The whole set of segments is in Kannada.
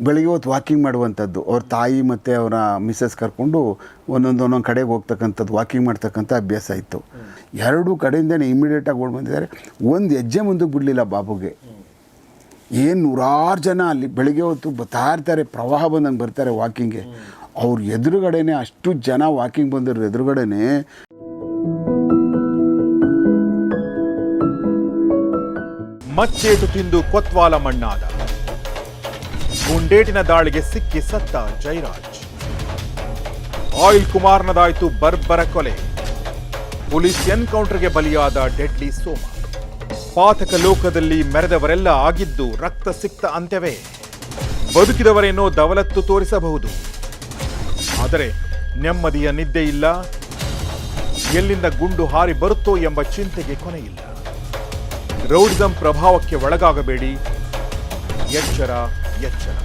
ಬೆಳಿಗ್ಗೆ ಹೊತ್ತು ವಾಕಿಂಗ್ ಮಾಡುವಂಥದ್ದು. ಅವ್ರ ತಾಯಿ ಮತ್ತು ಅವರ ಮಿಸ್ಸಸ್ ಕರ್ಕೊಂಡು ಒಂದೊಂದು ಒಂದೊಂದು ಕಡೆಗೆ ಹೋಗ್ತಕ್ಕಂಥದ್ದು ವಾಕಿಂಗ್ ಮಾಡ್ತಕ್ಕಂಥ ಅಭ್ಯಾಸ ಇತ್ತು. ಎರಡೂ ಕಡೆಯಿಂದನೇ ಇಮಿಡಿಯೇಟಾಗಿ ಓಡ್ ಬಂದಿದ್ದಾರೆ. ಒಂದು ಹೆಜ್ಜೆ ಮುಂದಕ್ಕೆ ಬಿಡಲಿಲ್ಲ ಬಾಬುಗೆ. ಏನು ನೂರಾರು ಜನ ಅಲ್ಲಿ ಬೆಳಗ್ಗೆ ಹೊತ್ತು ಬರ್ತಾ ಇರ್ತಾರೆ, ಪ್ರವಾಹ ಬಂದಂಗೆ ಬರ್ತಾರೆ ವಾಕಿಂಗ್ಗೆ ಅವ್ರ ಎದುರುಗಡೆನೇ ಅಷ್ಟು ಜನ ವಾಕಿಂಗ್ ಬಂದಿರೋ ಎದುರುಗಡೆನೇ ಮಚ್ಚೇಟು ತಿಂದು ಕೊತ್ವಾಲ ಮಣ್ಣಾದ. ಗುಂಡೇಟಿನ ದಾಳಿಗೆ ಸಿಕ್ಕಿ ಸತ್ತ ಜೈರಾಜ್. ಆಯಿಲ್ ಕುಮಾರ್ನದಾಯಿತು ಬರ್ಬರ ಕೊಲೆ. ಪೊಲೀಸ್ ಎನ್ಕೌಂಟರ್ಗೆ ಬಲಿಯಾದ ಡೆಡ್ಲಿ ಸೋಮ. ಪಾತಕ ಲೋಕದಲ್ಲಿ ಮೆರೆದವರೆಲ್ಲ ಆಗಿದ್ದು ರಕ್ತ ಸಿಕ್ತ ಅಂತ್ಯವೇ. ಬದುಕಿದವರೇನೋ ದವಲತ್ತು ತೋರಿಸಬಹುದು. ಆದರೆ ನೆಮ್ಮದಿಯ ನಿದ್ದೆ ಇಲ್ಲ. ಎಲ್ಲಿಂದ ಗುಂಡು ಹಾರಿ ಬರುತ್ತೋ ಎಂಬ ಚಿಂತೆಗೆ ಕೊನೆಯಿಲ್ಲ. ರೌಡಿಸಂ ಪ್ರಭಾವಕ್ಕೆ ಒಳಗಾಗಬೇಡಿ. ಎಚ್ಚರ ಎಚ್ಚರ.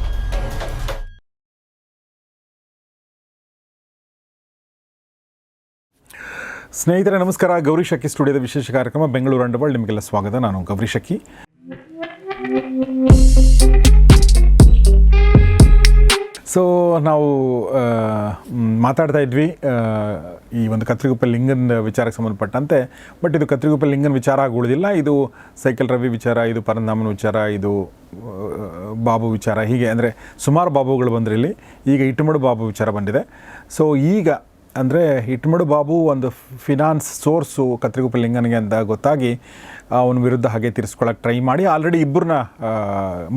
ಸ್ನೇಹಿತರೆ, ನಮಸ್ಕಾರ. ಗೌರಿ ಶಕ್ಕಿ ಸ್ಟುಡಿಯೋದ ವಿಶೇಷ ಕಾರ್ಯಕ್ರಮ ಬೆಂಗಳೂರು ಅಂಡಬಾಳ್ ನಿಮಗೆಲ್ಲ ಸ್ವಾಗತ. ನಾನು ಗೌರಿ ಶಕ್ಕಿ ಸೊ ನಾವು ಮಾತಾಡ್ತಾ ಇದ್ವಿ ಈ ಒಂದು ಕತ್ರಿಗುಪ್ಪ ಲಿಂಗನ ವಿಚಾರಕ್ಕೆ ಸಂಬಂಧಪಟ್ಟಂತೆ. ಬಟ್ ಇದು ಕತ್ರಿಗುಪ್ಪ ಲಿಂಗನ ವಿಚಾರ ಆಗಿ ಉಳಿದಿಲ್ಲ ಇದು ಸೈಕಲ್ ರವಿ ವಿಚಾರ, ಇದು ಪರಂಧಾಮನ ವಿಚಾರ, ಇದು ಬಾಬು ವಿಚಾರ. ಹೀಗೆ ಅಂದರೆ ಸುಮಾರು ಬಾಬುಗಳು ಬಂದರೆ ಇಲ್ಲಿ. ಈಗ ಇಟ್ಟುಮಡು ಬಾಬು ವಿಚಾರ ಬಂದಿದೆ. ಸೊ ಈಗ ಅಂದರೆ ಇಟ್ಮಡು ಬಾಬು ಒಂದು ಫಿನಾನ್ಸ್ ಸೋರ್ಸು ಕತ್ರಿಗುಪ್ಪ ಲಿಂಗನಿಗೆ ಅಂತ ಗೊತ್ತಾಗಿ ಅವನ ವಿರುದ್ಧ ಹಾಗೆ ತಿರ್ಸ್ಕೊಳ್ಳೋಕೆ ಟ್ರೈ ಮಾಡಿ. ಆಲ್ರೆಡಿ ಇಬ್ಬರನ್ನ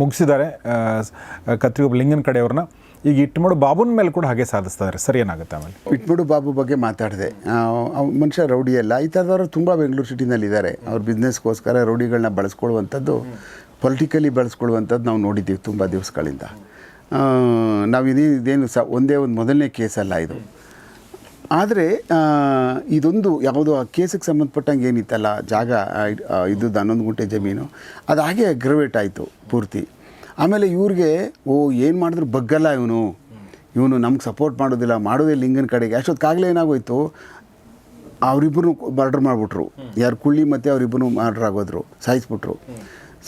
ಮುಗಿಸಿದ್ದಾರೆ. ಕತ್ರಿಗುಪ್ಪ ಲಿಂಗನ ಕಡೆಯವ್ರನ್ನ. ಈಗ ಇಟ್ಮಡು ಬಾಬುನ ಮೇಲೆ ಕೂಡ ಹಾಗೆ ಸಾಧಿಸ್ತಾರೆ ಸರಿ ಏನಾಗುತ್ತೆ ಆಮೇಲೆ? ಇಟ್ಬಿಡು ಬಾಬು ಬಗ್ಗೆ ಮಾತಾಡಿದೆ. ಮನುಷ್ಯ ರೌಡಿ ಅಲ್ಲ. ಈ ಥರದವರು ತುಂಬ ಬೆಂಗಳೂರು ಸಿಟಿನಲ್ಲಿ ಇದ್ದಾರೆ. ಅವ್ರ ಬಿಸ್ನೆಸ್ಗೋಸ್ಕರ ರೌಡಿಗಳನ್ನ ಬಳಸ್ಕೊಳ್ಳುವಂಥದ್ದು ಪೊಲಿಟಿಕಲಿ ಬಳಸ್ಕೊಳ್ಳುವಂಥದ್ದು ನಾವು ನೋಡಿದ್ದೀವಿ ತುಂಬ ದಿವಸಗಳಿಂದ. ನಾವು ಇದೇ, ಇದೇನು ಸ, ಒಂದೇ ಒಂದು ಮೊದಲನೇ ಕೇಸಲ್ಲ ಇದು. ಆದರೆ ಇದೊಂದು ಯಾವುದೋ ಆ ಕೇಸಿಗೆ ಸಂಬಂಧಪಟ್ಟಂಗೆ ಏನಿತ್ತಲ್ಲ ಜಾಗ ಇದ್ದದ್ದು ಹನ್ನೊಂದು ಗುಂಟೆ ಜಮೀನು. ಅದು ಹಾಗೆ ಅಗ್ರವೇಟ್ ಆಯಿತು ಪೂರ್ತಿ. ಆಮೇಲೆ ಇವ್ರಿಗೆ ಓ ಏನು ಮಾಡಿದ್ರು ಬಗ್ಗಲ್ಲ ಇವನು. ಇವನು ನಮ್ಗೆ ಸಪೋರ್ಟ್ ಮಾಡೋದಿಲ್ಲ ಮಾಡೋದೇ ಲಿಂಗನ ಕಡೆಗೆ. ಅಷ್ಟೊತ್ತಾಗಲೇ ಏನಾಗೋಯ್ತು ಅವರಿಬ್ಬರು ಮರ್ಡರ್ ಮಾಡಿಬಿಟ್ರು. ಯಾರು ಕುಳ್ಳಿ ಮತ್ತು ಅವರಿಬ್ಬರು ಮರ್ಡರ್ ಆಗೋದ್ರು ಸಾಯಿಸ್ಬಿಟ್ರು.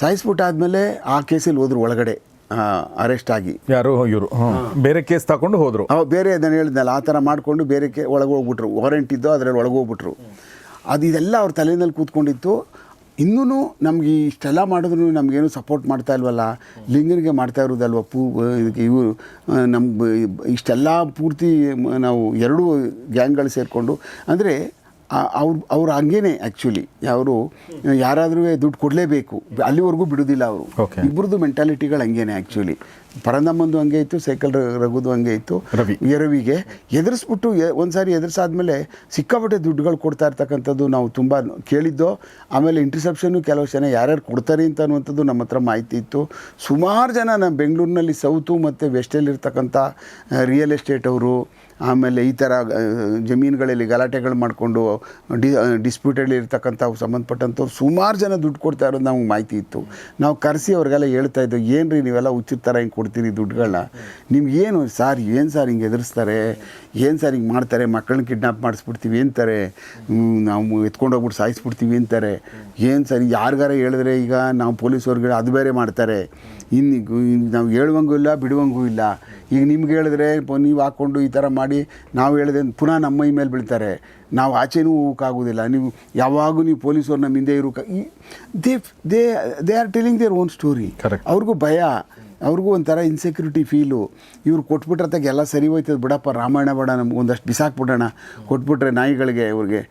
ಸಾಯಿಸ್ಬಿಟ್ಟಾದ್ಮೇಲೆ ಆ ಕೇಸಲ್ಲಿ ಹೋದ್ರು ಒಳಗಡೆ ಅರೆಸ್ಟ್ ಆಗಿ. ಯಾರು ಇವರು ಬೇರೆ ಕೇಸ್ ತಗೊಂಡು ಹೋದರು. ಅವ ಬೇರೆ ಅದನ್ನು ಹೇಳಿದ್ನಲ್ಲ ಆ ಥರ ಮಾಡಿಕೊಂಡು ಬೇರೆ ಕೇ ಒಳಗೆ ಹೋಗ್ಬಿಟ್ರು. ವಾರೆಂಟ್ ಇದ್ದೋ ಅದರಲ್ಲಿ ಒಳಗೆ ಹೋಗ್ಬಿಟ್ರು. ಅದು ಇದೆಲ್ಲ ಅವ್ರ ತಲೆಯಲ್ಲಿ ಕೂತ್ಕೊಂಡಿತ್ತು. ಇನ್ನೂ ನಮ್ಗೆ ಇಷ್ಟೆಲ್ಲ ಮಾಡಿದ್ರು ನಮಗೇನು ಸಪೋರ್ಟ್ ಮಾಡ್ತಾ ಇಲ್ವಲ್ಲ? ಲಿಂಗನಿಗೆ ಮಾಡ್ತಾ ಇರೋದಲ್ವ ಪೂ ಇದಕ್ಕೆ ಇವು ನಮ್ಗೆ ಇಷ್ಟೆಲ್ಲ ಪೂರ್ತಿ ನಾವು ಎರಡೂ ಗ್ಯಾಂಗ್ಗಳು ಸೇರಿಕೊಂಡು ಅಂದರೆ ಅವ್ರು ಅವ್ರು ಹಂಗೇನೆ ಆ್ಯಕ್ಚುಲಿ ಅವರು ಯಾರಾದರೂ ದುಡ್ಡು ಕೊಡಲೇಬೇಕು. ಅಲ್ಲಿವರೆಗೂ ಬಿಡೋದಿಲ್ಲ ಅವರು. ಇಬ್ಬರದ್ದು ಮೆಂಟಾಲಿಟಿಗಳು ಹಂಗೇನೆ ಆ್ಯಕ್ಚುಲಿ ಪರಂದಮ್ಮಂದು ಹಂಗೆ ಇತ್ತು ಸೈಕಲ್ ರಘುದು ಹಂಗೆ ಇತ್ತು. ರವಿ. ಎರವಿಗೆ ಎದುರಿಸ್ಬಿಟ್ಟು ಒಂದು ಸಾರಿ ಎದುರಿಸಾದ್ಮೇಲೆ ಸಿಕ್ಕಾಪಟ್ಟೆ ದುಡ್ಡುಗಳು ಕೊಡ್ತಾ ಇರ್ತಕ್ಕಂಥದ್ದು ನಾವು ತುಂಬ ಕೇಳಿದ್ದೋ. ಆಮೇಲೆ ಇಂಟರ್ಸೆಪ್ಷನ್ನು ಕೆಲವು ಜನ ಯಾರ್ಯಾರು ಕೊಡ್ತಾರೆ ಅಂತ ಅನ್ನುವಂಥದ್ದು ನಮ್ಮ ಹತ್ರ ಮಾಹಿತಿ ಇತ್ತು. ಸುಮಾರು ಜನ ನಮ್ಮ ಬೆಂಗಳೂರಿನಲ್ಲಿ ಸೌತು ಮತ್ತು ವೆಸ್ಟಲ್ಲಿರ್ತಕ್ಕಂಥ ರಿಯಲ್ ಎಸ್ಟೇಟ್ ಅವರು ಆಮೇಲೆ ಈ ಥರ ಜಮೀನುಗಳಲ್ಲಿ ಗಲಾಟೆಗಳು ಮಾಡಿಕೊಂಡು, ಡಿ ಡಿಸ್ಪ್ಯೂಟಲ್ಲಿ ಇರ್ತಕ್ಕಂಥ ಸಂಬಂಧಪಟ್ಟಂಥವ್ರು ಸುಮಾರು ಜನ ದುಡ್ಡು ಕೊಡ್ತಾ ಇರೋದು ನಮ್ಗೆ ಮಾಹಿತಿ ಇತ್ತು. ನಾವು ಕರೆಸಿ ಅವ್ರಿಗೆಲ್ಲ ಹೇಳ್ತಾ ಇದ್ದೋ, ಏನು ರೀ ನೀವೆಲ್ಲ ಉಚಿತ ಥರ ಹಿಂಗೆ ಕೊಡ್ತೀರಿ ದುಡ್ಡುಗಳನ್ನ ನಿಮ್ಗೇನು ಸಾರ್, ಏನು ಸಾರ್ ಹಿಂಗೆ ಎದುರಿಸ್ತಾರೆ ಏನು ಸಾರ್ ಹಿಂಗೆ ಮಾಡ್ತಾರೆ? ಮಕ್ಕಳನ್ನ ಕಿಡ್ನಾಪ್ ಮಾಡಿಸ್ಬಿಡ್ತೀವಿ ಅಂತಾರೆ. ನಾವು ಎತ್ಕೊಂಡೋಗ್ಬಿಟ್ಟು ಸಾಯಿಸ್ಬಿಡ್ತೀವಿ ಅಂತಾರೆ. ಏನು ಸರ್, ಯಾರಿಗಾರ ಹೇಳಿದ್ರೆ ಈಗ ನಾವು ಪೊಲೀಸವ್ರಿಗೆ ಅದು ಬೇರೆ ಮಾಡ್ತಾರೆ. ಇನ್ನು ನಾವು ಹೇಳುವಂಗೂ ಇಲ್ಲ ಬಿಡುವಂಗೂ ಇಲ್ಲ. ಈಗ ನಿಮ್ಗೆ ಹೇಳಿದ್ರೆ ನೀವು ಹಾಕ್ಕೊಂಡು ಈ ಥರ ಮಾಡಿ ನಾವು ಹೇಳಿದ್ರೆ ಪುನಃ ನಮ್ಮ ಮೈ ಮೇಲೆ ಬೀಳ್ತಾರೆ. ನಾವು ಆಚೆನೂ ಹೋಗೋಕ್ಕಾಗೋದಿಲ್ಲ ನೀವು ಯಾವಾಗೂ ನೀವು ಪೊಲೀಸರು ನಮ್ಮ ಹಿಂದೆ ಇರೋ they they they are telling their own story. ಅವ್ರಿಗೂ ಭಯ. ಅವ್ರಿಗೂ ಒಂಥರ ಇನ್ಸೆಕ್ಯೂರಿಟಿ ಫೀಲು ಇವ್ರು ಕೊಟ್ಬಿಟ್ರತ್ತಾಗ ಎಲ್ಲ ಸರಿ ಹೋಯ್ತದೆ. ಬಿಡಪ್ಪ ರಾಮಾಯಣ ಬೇಡ ನಮ್ಗೆ ಒಂದಷ್ಟು ಬಿಸಾಕ್ಬಿಡೋಣ ಕೊಟ್ಬಿಟ್ರೆ ನಾಯಿಗಳಿಗೆ ಇವ್ರಿಗೆ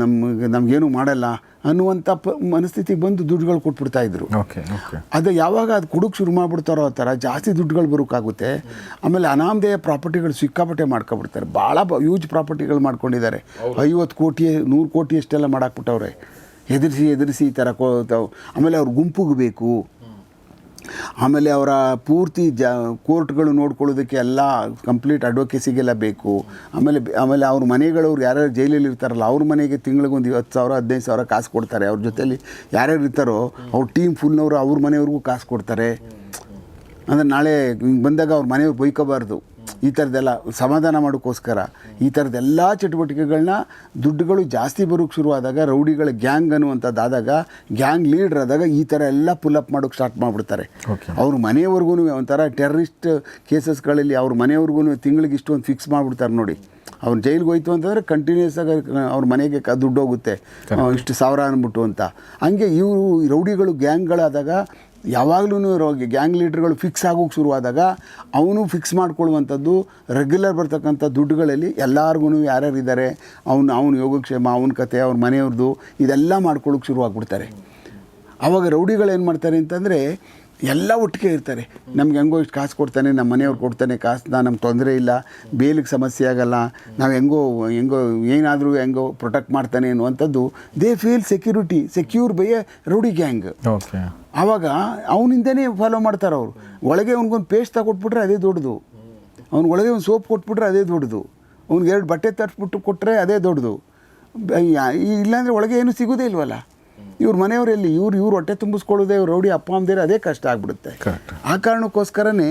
ನಮ್ಗೆ ನಮಗೇನು ಮಾಡಲ್ಲ ಅನ್ನುವಂಥ ಪ ಮನಸ್ಥಿತಿಗೆ ಬಂದು ದುಡ್ಡುಗಳು ಕೊಟ್ಬಿಡ್ತಾ ಇದ್ರು. ಓಕೆ ಓಕೆ ಅದು ಯಾವಾಗ ಅದು ಕುಡುಕ್ ಶುರು ಮಾಡಿಬಿಡ್ತಾರೋ ಆ ಥರ ಜಾಸ್ತಿ ದುಡ್ಡುಗಳು ಬರೋಕ್ಕಾಗುತ್ತೆ ಆಮೇಲೆ ಅನಾಮಧೇಯ ಪ್ರಾಪರ್ಟಿಗಳು ಸಿಕ್ಕಾಪಟ್ಟೆ ಮಾಡ್ಕೊಬಿಡ್ತಾರೆ. ಭಾಳ ಯೂಜ್ ಪ್ರಾಪರ್ಟಿಗಳು ಮಾಡ್ಕೊಂಡಿದ್ದಾರೆ. ಐವತ್ತು ಕೋಟಿ ನೂರು ಕೋಟಿ ಅಷ್ಟೆಲ್ಲ ಮಾಡಾಕ್ಬಿಟ್ಟವ್ರೆ. ಎದುರಿಸಿ ಎದುರಿಸಿ ಈ ಥರ ಕೋ ಆಮೇಲೆ ಅವ್ರ ಗುಂಪಿಗೆ ಬೇಕು. ಆಮೇಲೆ ಅವರ ಪೂರ್ತಿ ಜ, ಕೋರ್ಟ್ಗಳು ನೋಡ್ಕೊಳ್ಳೋದಕ್ಕೆ ಎಲ್ಲ ಕಂಪ್ಲೀಟ್ ಅಡ್ವೊಕೇಸಿಗೆಲ್ಲ ಬೇಕು. ಆಮೇಲೆ ಆಮೇಲೆ ಅವ್ರ ಮನೆಗಳವ್ರು ಯಾರ್ಯಾರು ಜೈಲಲ್ಲಿ ಇರ್ತಾರಲ್ಲ, ಅವ್ರ ಮನೆಗೆ ತಿಂಗಳಿಗೊಂದು ಇವತ್ತು ಸಾವಿರ, ಹದಿನೈದು ಸಾವಿರ ಕಾಸು ಕೊಡ್ತಾರೆ. ಅವ್ರ ಜೊತೆಯಲ್ಲಿ ಯಾರ್ಯಾರು ಇರ್ತಾರೋ ಅವ್ರ ಟೀಮ್ ಫುಲ್ನವರು ಅವ್ರ ಮನೆಯವ್ರಿಗೂ ಕಾಸು ಕೊಡ್ತಾರೆ. ಅಂದರೆ ನಾಳೆ ಬಂದಾಗ ಅವ್ರ ಮನೆಯವ್ರು ಬೈಕೋಬಾರ್ದು. ಈ ಥರದ್ದೆಲ್ಲ ಸಮಾಧಾನ ಮಾಡೋಕ್ಕೋಸ್ಕರ ಈ ಥರದ್ದೆಲ್ಲ ಚಟುವಟಿಕೆಗಳನ್ನ ದುಡ್ಡುಗಳು ಜಾಸ್ತಿ ಬರೋಕ್ಕೆ ಶುರುವಾದಾಗ ರೌಡಿಗಳ ಗ್ಯಾಂಗ್ ಅನ್ನುವಂಥದ್ದಾದಾಗ ಗ್ಯಾಂಗ್ ಲೀಡ್ರ್ ಆದಾಗ ಈ ಥರ ಎಲ್ಲ ಪುಲ್ ಅಪ್ ಮಾಡೋಕ್ಕೆ ಸ್ಟಾರ್ಟ್ ಮಾಡಿಬಿಡ್ತಾರೆ. ಅವ್ರ ಮನೆಯವ್ರಿಗೂ ಒಂಥರ ಟೆರರಿಸ್ಟ್ ಕೇಸಸ್ಗಳಲ್ಲಿ ಅವ್ರ ಮನೆಯವ್ರಿಗೂ ತಿಂಗಳಿಗೆ ಇಷ್ಟೊಂದು ಫಿಕ್ಸ್ ಮಾಡಿಬಿಡ್ತಾರೆ ನೋಡಿ. ಅವ್ರು ಜೈಲಿಗೆ ಹೋಯ್ತು ಅಂತಂದರೆ ಕಂಟಿನ್ಯೂಸ್ ಆಗಿ ಅವ್ರ ಮನೆಗೆ ಕ ದುಡ್ಡು ಹೋಗುತ್ತೆ. ಇಷ್ಟು ಸಾವಿರ ಅಂದ್ಬಿಟ್ಟು ಅಂತ. ಹಂಗೆ ಇವರು ರೌಡಿಗಳು ಗ್ಯಾಂಗ್ಗಳಾದಾಗ ಯಾವಾಗಲೂ ಗ್ಯಾಂಗ್ ಲೀಡ್ರ್ಗಳು ಫಿಕ್ಸ್ ಆಗೋಕ್ಕೆ ಶುರುವಾದಾಗ ಅವನು ಫಿಕ್ಸ್ ಮಾಡ್ಕೊಳ್ಳುವಂಥದ್ದು ರೆಗ್ಯುಲರ್ ಬರ್ತಕ್ಕಂಥ ದುಡ್ಡುಗಳಲ್ಲಿ ಎಲ್ಲರಿಗೂ ಯಾರ್ಯಾರು ಇದ್ದಾರೆ ಅವ್ನು ಅವನ ಯೋಗಕ್ಷೇಮ, ಅವನ ಕತೆ, ಅವ್ರ ಮನೆಯವ್ರದ್ದು ಇದೆಲ್ಲ ಮಾಡ್ಕೊಳ್ಳೋಕೆ ಶುರುವಾಗ್ಬಿಡ್ತಾರೆ. ಆವಾಗ ಏನು ಮಾಡ್ತಾರೆ ಅಂತಂದರೆ ಎಲ್ಲ ಒಟ್ಟಿಗೆ ಇರ್ತಾರೆ. ನಮ್ಗೆ ಹೆಂಗೋ ಇಷ್ಟು ಕಾಸು ಕೊಡ್ತಾನೆ ನಮ್ಮ ಮನೆಯವ್ರು ಕೊಡ್ತಾನೆ ಕಾಸನ್ನ ನಮ್ಗೆ ತೊಂದರೆ ಇಲ್ಲ, ಬೇಲಿಗೆ ಸಮಸ್ಯೆ ಆಗಲ್ಲ, ನಾವು ಹೆಂಗೋ ಹೆಂಗೋ ಏನಾದರೂ ಹೆಂಗೋ ಪ್ರೊಟೆಕ್ಟ್ ಮಾಡ್ತಾನೆ ಅನ್ನುವಂಥದ್ದು they feel security secure by a rowdy gang ಆವಾಗ ಅವನಿಂದನೇ ಫಾಲೋ ಮಾಡ್ತಾರೆ ಅವರು. ಒಳಗೆ ಅವ್ನಿಗೊಂದು ಪೇಸ್ಟ್ ತಗೊಟ್ಬಿಟ್ರೆ ಅದೇ ದೊಡ್ಡದು. ಅವ್ನ ಒಳಗೆ ಒಂದು ಸೋಪ್ ಕೊಟ್ಬಿಟ್ರೆ ಅದೇ ದೊಡ್ಡದು. ಅವ್ನಿಗೆ ಎರಡು ಬಟ್ಟೆ ತರಿಸ್ಬಿಟ್ಟು ಕೊಟ್ಟರೆ ಅದೇ ದೊಡ್ಡದು. ಇಲ್ಲಾಂದರೆ ಒಳಗೆ ಏನು ಸಿಗೋದೇ ಇಲ್ವಲ್ಲ? ಇವ್ರ ಮನೆಯವರೆಲ್ಲಿ ಇವ್ರು ಇವ್ರು ಹೊಟ್ಟೆ ತುಂಬಿಸ್ಕೊಳ್ಳೋದೇ ಇವ್ರು ರೌಡಿ ಅಪ್ಪ, ಅಮ್ಮದಿರ ಅದೇ ಕಷ್ಟ ಆಗ್ಬಿಡುತ್ತೆ. Correct. ಆ ಕಾರಣಕ್ಕೋಸ್ಕರನೇ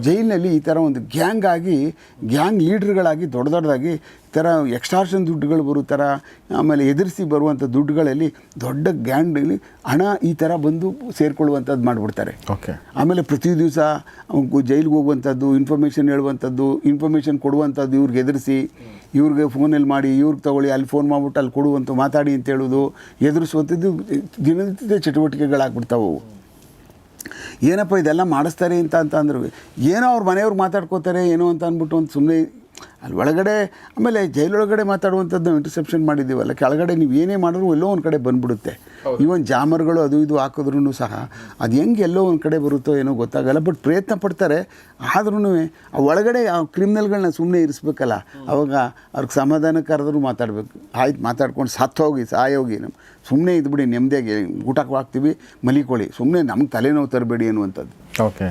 ಜೈಲಿನಲ್ಲಿ ಈ ಥರ ಒಂದು ಗ್ಯಾಂಗ್ ಆಗಿ ಗ್ಯಾಂಗ್ ಲೀಡ್ರ್ಗಳಾಗಿ ದೊಡ್ಡ ದೊಡ್ಡದಾಗಿ ಈ ಥರ ಎಕ್ಸ್ಟ್ರಾಷನ್ ದುಡ್ಡುಗಳು ಬರೋ ಥರ ಆಮೇಲೆ ಎದುರಿಸಿ ಬರುವಂಥ ದುಡ್ಡುಗಳಲ್ಲಿ ದೊಡ್ಡ ಗ್ಯಾಂಗ್ನಲ್ಲಿ ಹಣ ಈ ಥರ ಬಂದು ಸೇರಿಕೊಳ್ಳುವಂಥದ್ದು ಮಾಡಿಬಿಡ್ತಾರೆ. ಓಕೆ. ಆಮೇಲೆ ಪ್ರತಿ ದಿವಸ ಜೈಲಿಗೆ ಹೋಗುವಂಥದ್ದು ಇನ್ಫಾರ್ಮೇಷನ್ ಹೇಳುವಂಥದ್ದು ಇನ್ಫಾರ್ಮೇಷನ್ ಕೊಡುವಂಥದ್ದು ಇವ್ರಿಗೆ ಎದುರಿಸಿ ಇವ್ರಿಗೆ ಫೋನಲ್ಲಿ ಮಾಡಿ ಇವ್ರಿಗೆ ತಗೊಳ್ಳಿ ಅಲ್ಲಿ ಫೋನ್ ಮಾಡಿಬಿಟ್ಟು ಅಲ್ಲಿ ಕೊಡುವಂಥ ಮಾತಾಡಿ ಅಂತ ಹೇಳೋದು ಎದುರಿಸುವಂಥದ್ದು ದಿನನಿತ್ಯದ ಚಟುವಟಿಕೆಗಳಾಗ್ಬಿಡ್ತಾವೆ ಏನಪ್ಪ ಇದೆಲ್ಲ ಮಾಡಿಸ್ತಾರೆ ಅಂತ ಅಂತ ಅಂದ್ರೆ. ಏನೋ ಅವ್ರ ಮನೆಯವ್ರು ಮಾತಾಡ್ಕೋತಾರೆ, ಏನೋ ಅಂತ ಅಂದ್ಬಿಟ್ಟು ಒಂದು ಸುಮ್ಮನೆ ಅಲ್ಲಿ ಒಳಗಡೆ ಆಮೇಲೆ ಜೈಲೊಳಗಡೆ ಮಾತಾಡುವಂಥದ್ದು ಇಂಟರ್ಸೆಪ್ಷನ್ ಮಾಡಿದ್ದೀವಲ್ಲ ಕೆಳಗಡೆ ನೀವು ಏನೇ ಮಾಡಿದ್ರು ಎಲ್ಲೋ ಒಂದು ಕಡೆ ಬಂದ್ಬಿಡುತ್ತೆ. ಈವನ್ ಜಾಮರ್ಗಳು ಅದು ಇದು ಹಾಕಿದ್ರೂ ಸಹ ಅದು ಹೆಂಗೆ ಎಲ್ಲೋ ಒಂದು ಕಡೆ ಬರುತ್ತೋ ಏನೋ ಗೊತ್ತಾಗಲ್ಲ ಬಟ್ ಪ್ರಯತ್ನ ಪಡ್ತಾರೆ. ಆದ್ರೂ ಆ ಒಳಗಡೆ ಆ ಕ್ರಿಮಿನಲ್ಗಳನ್ನ ಸುಮ್ಮನೆ ಇರಿಸ್ಬೇಕಲ್ಲ ಅವಾಗ ಅವ್ರಿಗೆ ಸಮಾಧಾನ ಕರೆದ್ರು ಮಾತಾಡಬೇಕು. ಆಯ್ತು ಮಾತಾಡ್ಕೊಂಡು ಸತ್ತೋಗಿ ಸಾಯೋಗಿ ನಮ್ಮ ಸುಮ್ಮನೆ ಇದ್ಬಿಡಿ ನೆಮ್ಮದಿಯಾಗಿ ಊಟಕ್ಕೆ ಹಾಕ್ತೀವಿ ಮಲಿಕೊಳ್ಳಿ ಸುಮ್ಮನೆ ನಮ್ಗೆ ತಲೆನೋವು ತರಬೇಡಿ ಅನ್ನುವಂಥದ್ದು. ಓಕೆ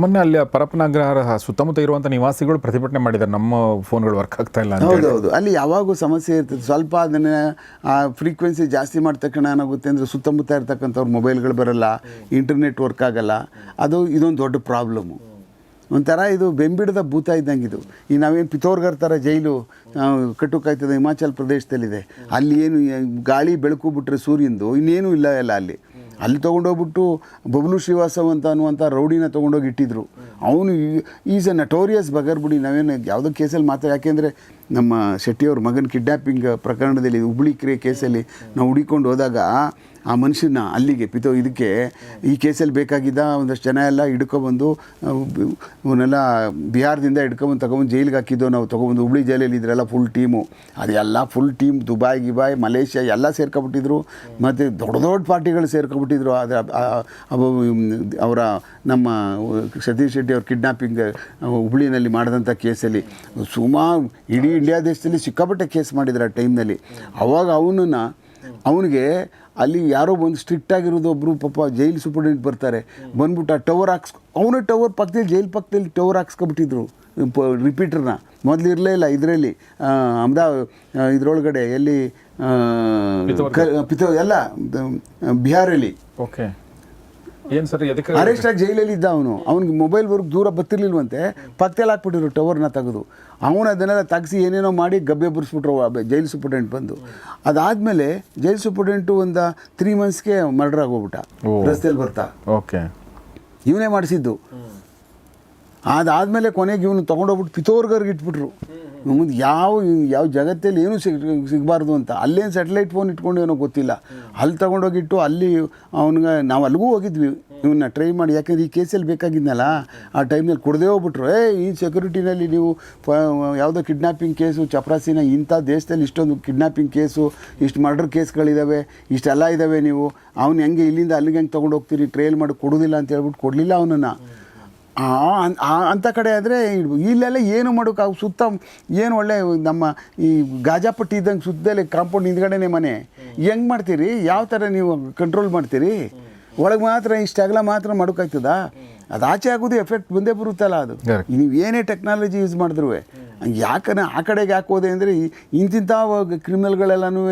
ಮೊನ್ನೆ ಅಲ್ಲಿ ಪರಪನಗ್ರಹರ ಸುತ್ತಮುತ್ತ ಇರುವಂಥ ನಿವಾಸಿಗಳು ಪ್ರತಿಭಟನೆ ಮಾಡಿದ್ದಾರೆ. ನಮ್ಮ ಫೋನ್ಗಳು ವರ್ಕ್ ಆಗ್ತಾ ಇಲ್ಲ ಹೌದು ಹೌದೌದು. ಅಲ್ಲಿ ಯಾವಾಗೂ ಸಮಸ್ಯೆ ಇರ್ತದೆ. ಸ್ವಲ್ಪ ಅದನ್ನ ಫ್ರೀಕ್ವೆನ್ಸಿ ಜಾಸ್ತಿ ಮಾಡಿದ ತಕ್ಷಣ ಏನಾಗುತ್ತೆ ಅಂದರೆ ಸುತ್ತಮುತ್ತ ಇರ್ತಕ್ಕಂಥವ್ರ ಮೊಬೈಲ್ಗಳು ಬರಲ್ಲ ಇಂಟರ್ನೆಟ್ ವರ್ಕ್ ಆಗಲ್ಲ. ಅದು ಇದೊಂದು ದೊಡ್ಡ ಪ್ರಾಬ್ಲಮ್ಮು ಒಂಥರ ಇದು ಬೆಂಬಿಡದ ಭೂತ ಇದ್ದಂಗೆ ಇದು. ಈ ನಾವೇನು ಪಿತೋರ್ಗರ್ ಥರ ಜೈಲು ಕಟ್ಟುಕಾಯ್ತದೆ ಹಿಮಾಚಲ್ ಪ್ರದೇಶದಲ್ಲಿದೆ. ಅಲ್ಲಿ ಏನು ಗಾಳಿ ಬೆಳಕು ಬಿಟ್ಟರೆ ಸೂರ್ಯಂದು ಇನ್ನೇನು ಇಲ್ಲ ಎಲ್ಲ ಅಲ್ಲಿ. ಅಲ್ಲಿ ತೊಗೊಂಡೋಗ್ಬಿಟ್ಟು ಬಬ್ಲು ಶ್ರೀವಾಸವ್ ಅಂತ ಅನ್ನುವಂಥ ರೌಡಿನ ತೊಗೊಂಡೋಗಿ ಇಟ್ಟಿದ್ರು. ಅವನು ಈಸ್ ಎ ನಟೋರಿಯಸ್ ಬಗರ್ಬುಡಿ. ನಾವೇನು ಯಾವುದೋ ಕೇಸಲ್ಲಿ ಮಾತ್ರ ಯಾಕೆಂದರೆ ನಮ್ಮ ಶೆಟ್ಟಿಯವ್ರ ಮಗನ ಕಿಡ್ನ್ಯಾಪಿಂಗ್ ಪ್ರಕರಣದಲ್ಲಿ, ಹುಬ್ಳಿ ಕ್ರಿಯೆ ಕೇಸಲ್ಲಿ ನಾವು ಹುಡಿಕೊಂಡು ಹೋದಾಗ ಆ ಮನುಷ್ಯನ ಅಲ್ಲಿಗೆ, ಪಿತೋ ಇದಕ್ಕೆ ಈ ಕೇಸಲ್ಲಿ ಬೇಕಾಗಿದ್ದ ಒಂದಷ್ಟು ಜನ ಎಲ್ಲ ಹಿಡ್ಕೊಬಂದು ಇವನ್ನೆಲ್ಲ ಬಿಹಾರದಿಂದ ಹಿಡ್ಕೊಬಂದು ತಗೊಬಂದು ಜೈಲಿಗೆ ಹಾಕಿದ್ದು ನಾವು ತೊಗೊಬಂದು ಹುಬ್ಳಿ ಜೈಲಲ್ಲಿ ಇದ್ರೆಲ್ಲ ಫುಲ್ ಟೀಮು ಅದೆಲ್ಲ ಫುಲ್ ಟೀಮ್ ದುಬಾಯ್, ಗಿಬಾಯ್, ಮಲೇಷ್ಯಾ ಎಲ್ಲ ಸೇರ್ಕೊಬಿಟ್ಟಿದ್ರು ಮತ್ತು ದೊಡ್ಡ ದೊಡ್ಡ ಪಾರ್ಟಿಗಳು ಸೇರ್ಕೊಬಿಟ್ಟಿದ್ರು ಅದರ ಅವರ ನಮ್ಮ ಸತೀಶ್ ಶೆಟ್ಟಿ ಅವ್ರ ಕಿಡ್ನಾಪಿಂಗ್ ಹುಬ್ಳಿನಲ್ಲಿ ಮಾಡಿದಂಥ ಕೇಸಲ್ಲಿ ಸುಮಾರು ಇಡೀ ಇಂಡಿಯಾ ದೇಶದಲ್ಲಿ ಸಿಕ್ಕಾಪಟ್ಟೆ ಕೇಸ್ ಮಾಡಿದ್ರು ಆ ಟೈಮ್ನಲ್ಲಿ. ಅವಾಗ ಅವನನ್ನು ಅವನಿಗೆ ಅಲ್ಲಿ ಯಾರೋ ಬಂದು ಸ್ಟ್ರಿಕ್ಟ್ ಆಗಿರೋದು ಒಬ್ಬರು ಪಾಪ ಜೈಲ್ ಸೂಪರ್ಡೆಂಟ್ ಬರ್ತಾರೆ. ಬಂದ್ಬಿಟ್ಟು ಆ ಟವರ್ ಹಾಕ್ಸ್ ಅವನು ಟವರ್ ಪಕ್ಕದಲ್ಲಿ ಜೈಲ್ ಪಕ್ಕದಲ್ಲಿ ಟವರ್ ಹಾಕ್ಸ್ಕೊಬಿಟ್ಟಿದ್ರು ರಿಪೀಟರ್ನ ಮೊದಲು ಇರಲೇ ಇಲ್ಲ ಇದರಲ್ಲಿ. ಅಹಮದಾ ಇದರೊಳಗಡೆ ಎಲ್ಲಿ ಆ, ಕ- ಪಿತೋ ಎಲ್ಲ ಬಿಹಾರಲ್ಲಿ. ಓಕೆ ಏನು ಸರ್ ಎದಕ್ಕೆ? ಅರೆಸ್ಟ್ ಆಗಿ ಜೈಲಲ್ಲಿ ಇದ್ದ ಅವನು. ಅವ್ನಿಗೆ ಮೊಬೈಲ್ ವರ್ಕ್ ದೂರ ಬರ್ತಿರ್ಲಿಲ್ವಂತೆ. ಪಕ್ಕದಲ್ಲಿ ಹಾಕ್ಬಿಟ್ಟಿರು ಟವರ್ನ ತೆಗೆದು. ಅವನು ಅದನ್ನೆಲ್ಲ ತಗ್ಸಿ ಏನೇನೋ ಮಾಡಿ ಗಬ್ಬೆ ಬರ್ಸ್ಬಿಟ್ರು ಜೈಲ್ ಸೂಪರ್ಡೆಂಟ್ ಬಂದು. ಅದಾದ್ಮೇಲೆ ಜೈಲ್ ಸೂಪರ್ಡೆಂಟು ಒಂದು ತ್ರೀ ಮಂತ್ಸ್ಗೆ ಮರ್ಡರ್ ಆಗೋಗ್ಬಿಟ್ಟ. ರಸ್ತೆಯಲ್ಲಿ ಬರ್ತಾ. ಓಕೆ. ಇವನೇ ಮಾಡಿಸಿದ್ದು. ಅದಾದ್ಮೇಲೆ ಕೊನೆಗೆ ಇವನು ತೊಗೊಂಡೋಗ್ಬಿಟ್ಟು ಪಿತೋರ್ಗರ್ಗೆ ಇಟ್ಬಿಟ್ರು. ಮುಂದೆ ಯಾವ ಯಾವ ಜಗತ್ತಲ್ಲಿ ಏನೂ ಸಿಗ್, ಸಿಗಬಾರ್ದು ಅಂತ, ಅಲ್ಲೇನು ಸ್ಯಾಟಲೈಟ್ ಫೋನ್ ಇಟ್ಕೊಂಡು ಏನೋ ಗೊತ್ತಿಲ್ಲ. ಅಲ್ಲಿ ತೊಗೊಂಡೋಗಿಟ್ಟು ಅಲ್ಲಿ ಅವನಿಗೆ, ನಾವು ಅಲ್ಲಿಗೂ ಹೋಗಿದ್ವಿ. ಇವನ್ನ ಟ್ರೈ ಮಾಡಿ, ಯಾಕಂದ್ರೆ ಈ ಕೇಸಲ್ಲಿ ಬೇಕಾಗಿದ್ನಲ್ಲ, ಆ ಟೈಮ್ನಲ್ಲಿ ಕೊಡದೇ ಹೋಗ್ಬಿಟ್ರು. ಏ, ಈ ಸೆಕ್ಯೂರಿಟಿನಲ್ಲಿ ನೀವು ಯಾವುದೋ ಕಿಡ್ನಾಪಿಂಗ್ ಕೇಸು ಚಪ್ರಾಸಿನ ಇಂಥ ದೇಶದಲ್ಲಿ ಇಷ್ಟೊಂದು ಕಿಡ್ನಾಪಿಂಗ್ ಕೇಸು ಇಷ್ಟು ಮರ್ಡರ್ ಕೇಸ್ಗಳಿದ್ದಾವೆ ಇಷ್ಟೆಲ್ಲ ಇದ್ದಾವೆ ನೀವು. ಅವ್ನು ಹೆಂಗೆ ಇಲ್ಲಿಂದ ಅಲ್ಲಿಗೆ ಹೆಂಗೆ ತೊಗೊಂಡು ಹೋಗ್ತೀರಿ ಟ್ರೈಲ್ ಮಾಡಿ, ಕೊಡೋದಿಲ್ಲ ಅಂತ ಹೇಳ್ಬಿಟ್ಟು ಕೊಡಲಿಲ್ಲ ಅವನನ್ನು. ಅಂಥ ಕಡೆ ಆದರೆ ಇಲ್ಲೆಲ್ಲ ಏನು ಮಾಡೋಕ್ಕಾಗ ಸುತ್ತ ಏನು ಒಳ್ಳೆ ನಮ್ಮ ಈ ಗಾಜಾಪಟ್ಟಿ ಇದ್ದಂಗೆ ಸುತ್ತದಲ್ಲಿ ಕಾಂಪೌಂಡ್ ಹಿಂದ್ಗಡೆನೆ ಮನೆ. ಹೆಂಗೆ ಮಾಡ್ತೀರಿ? ಯಾವ ಥರ ನೀವು ಕಂಟ್ರೋಲ್ ಮಾಡ್ತೀರಿ? ಒಳಗೆ ಮಾತ್ರ ಇಷ್ಟಾಗಲ ಮಾತ್ರ ಮಾಡೋಕ್ಕಾಗ್ತದಾ ಅದು ಆಚೆ ಆಗೋದು ಎಫೆಕ್ಟ್ ಬಂದೇ ಬರುತ್ತಲ್ಲ ಅದು. ನೀವು ಏನೇ ಟೆಕ್ನಾಲಜಿ ಯೂಸ್ ಮಾಡಿದ್ರು ಯಾಕನ ಆ ಕಡೆಗೆ ಹಾಕೋದೆ ಅಂದರೆ ಇಂತಿಂಥ ಕ್ರಿಮಿನಲ್ಗಳೆಲ್ಲನೂ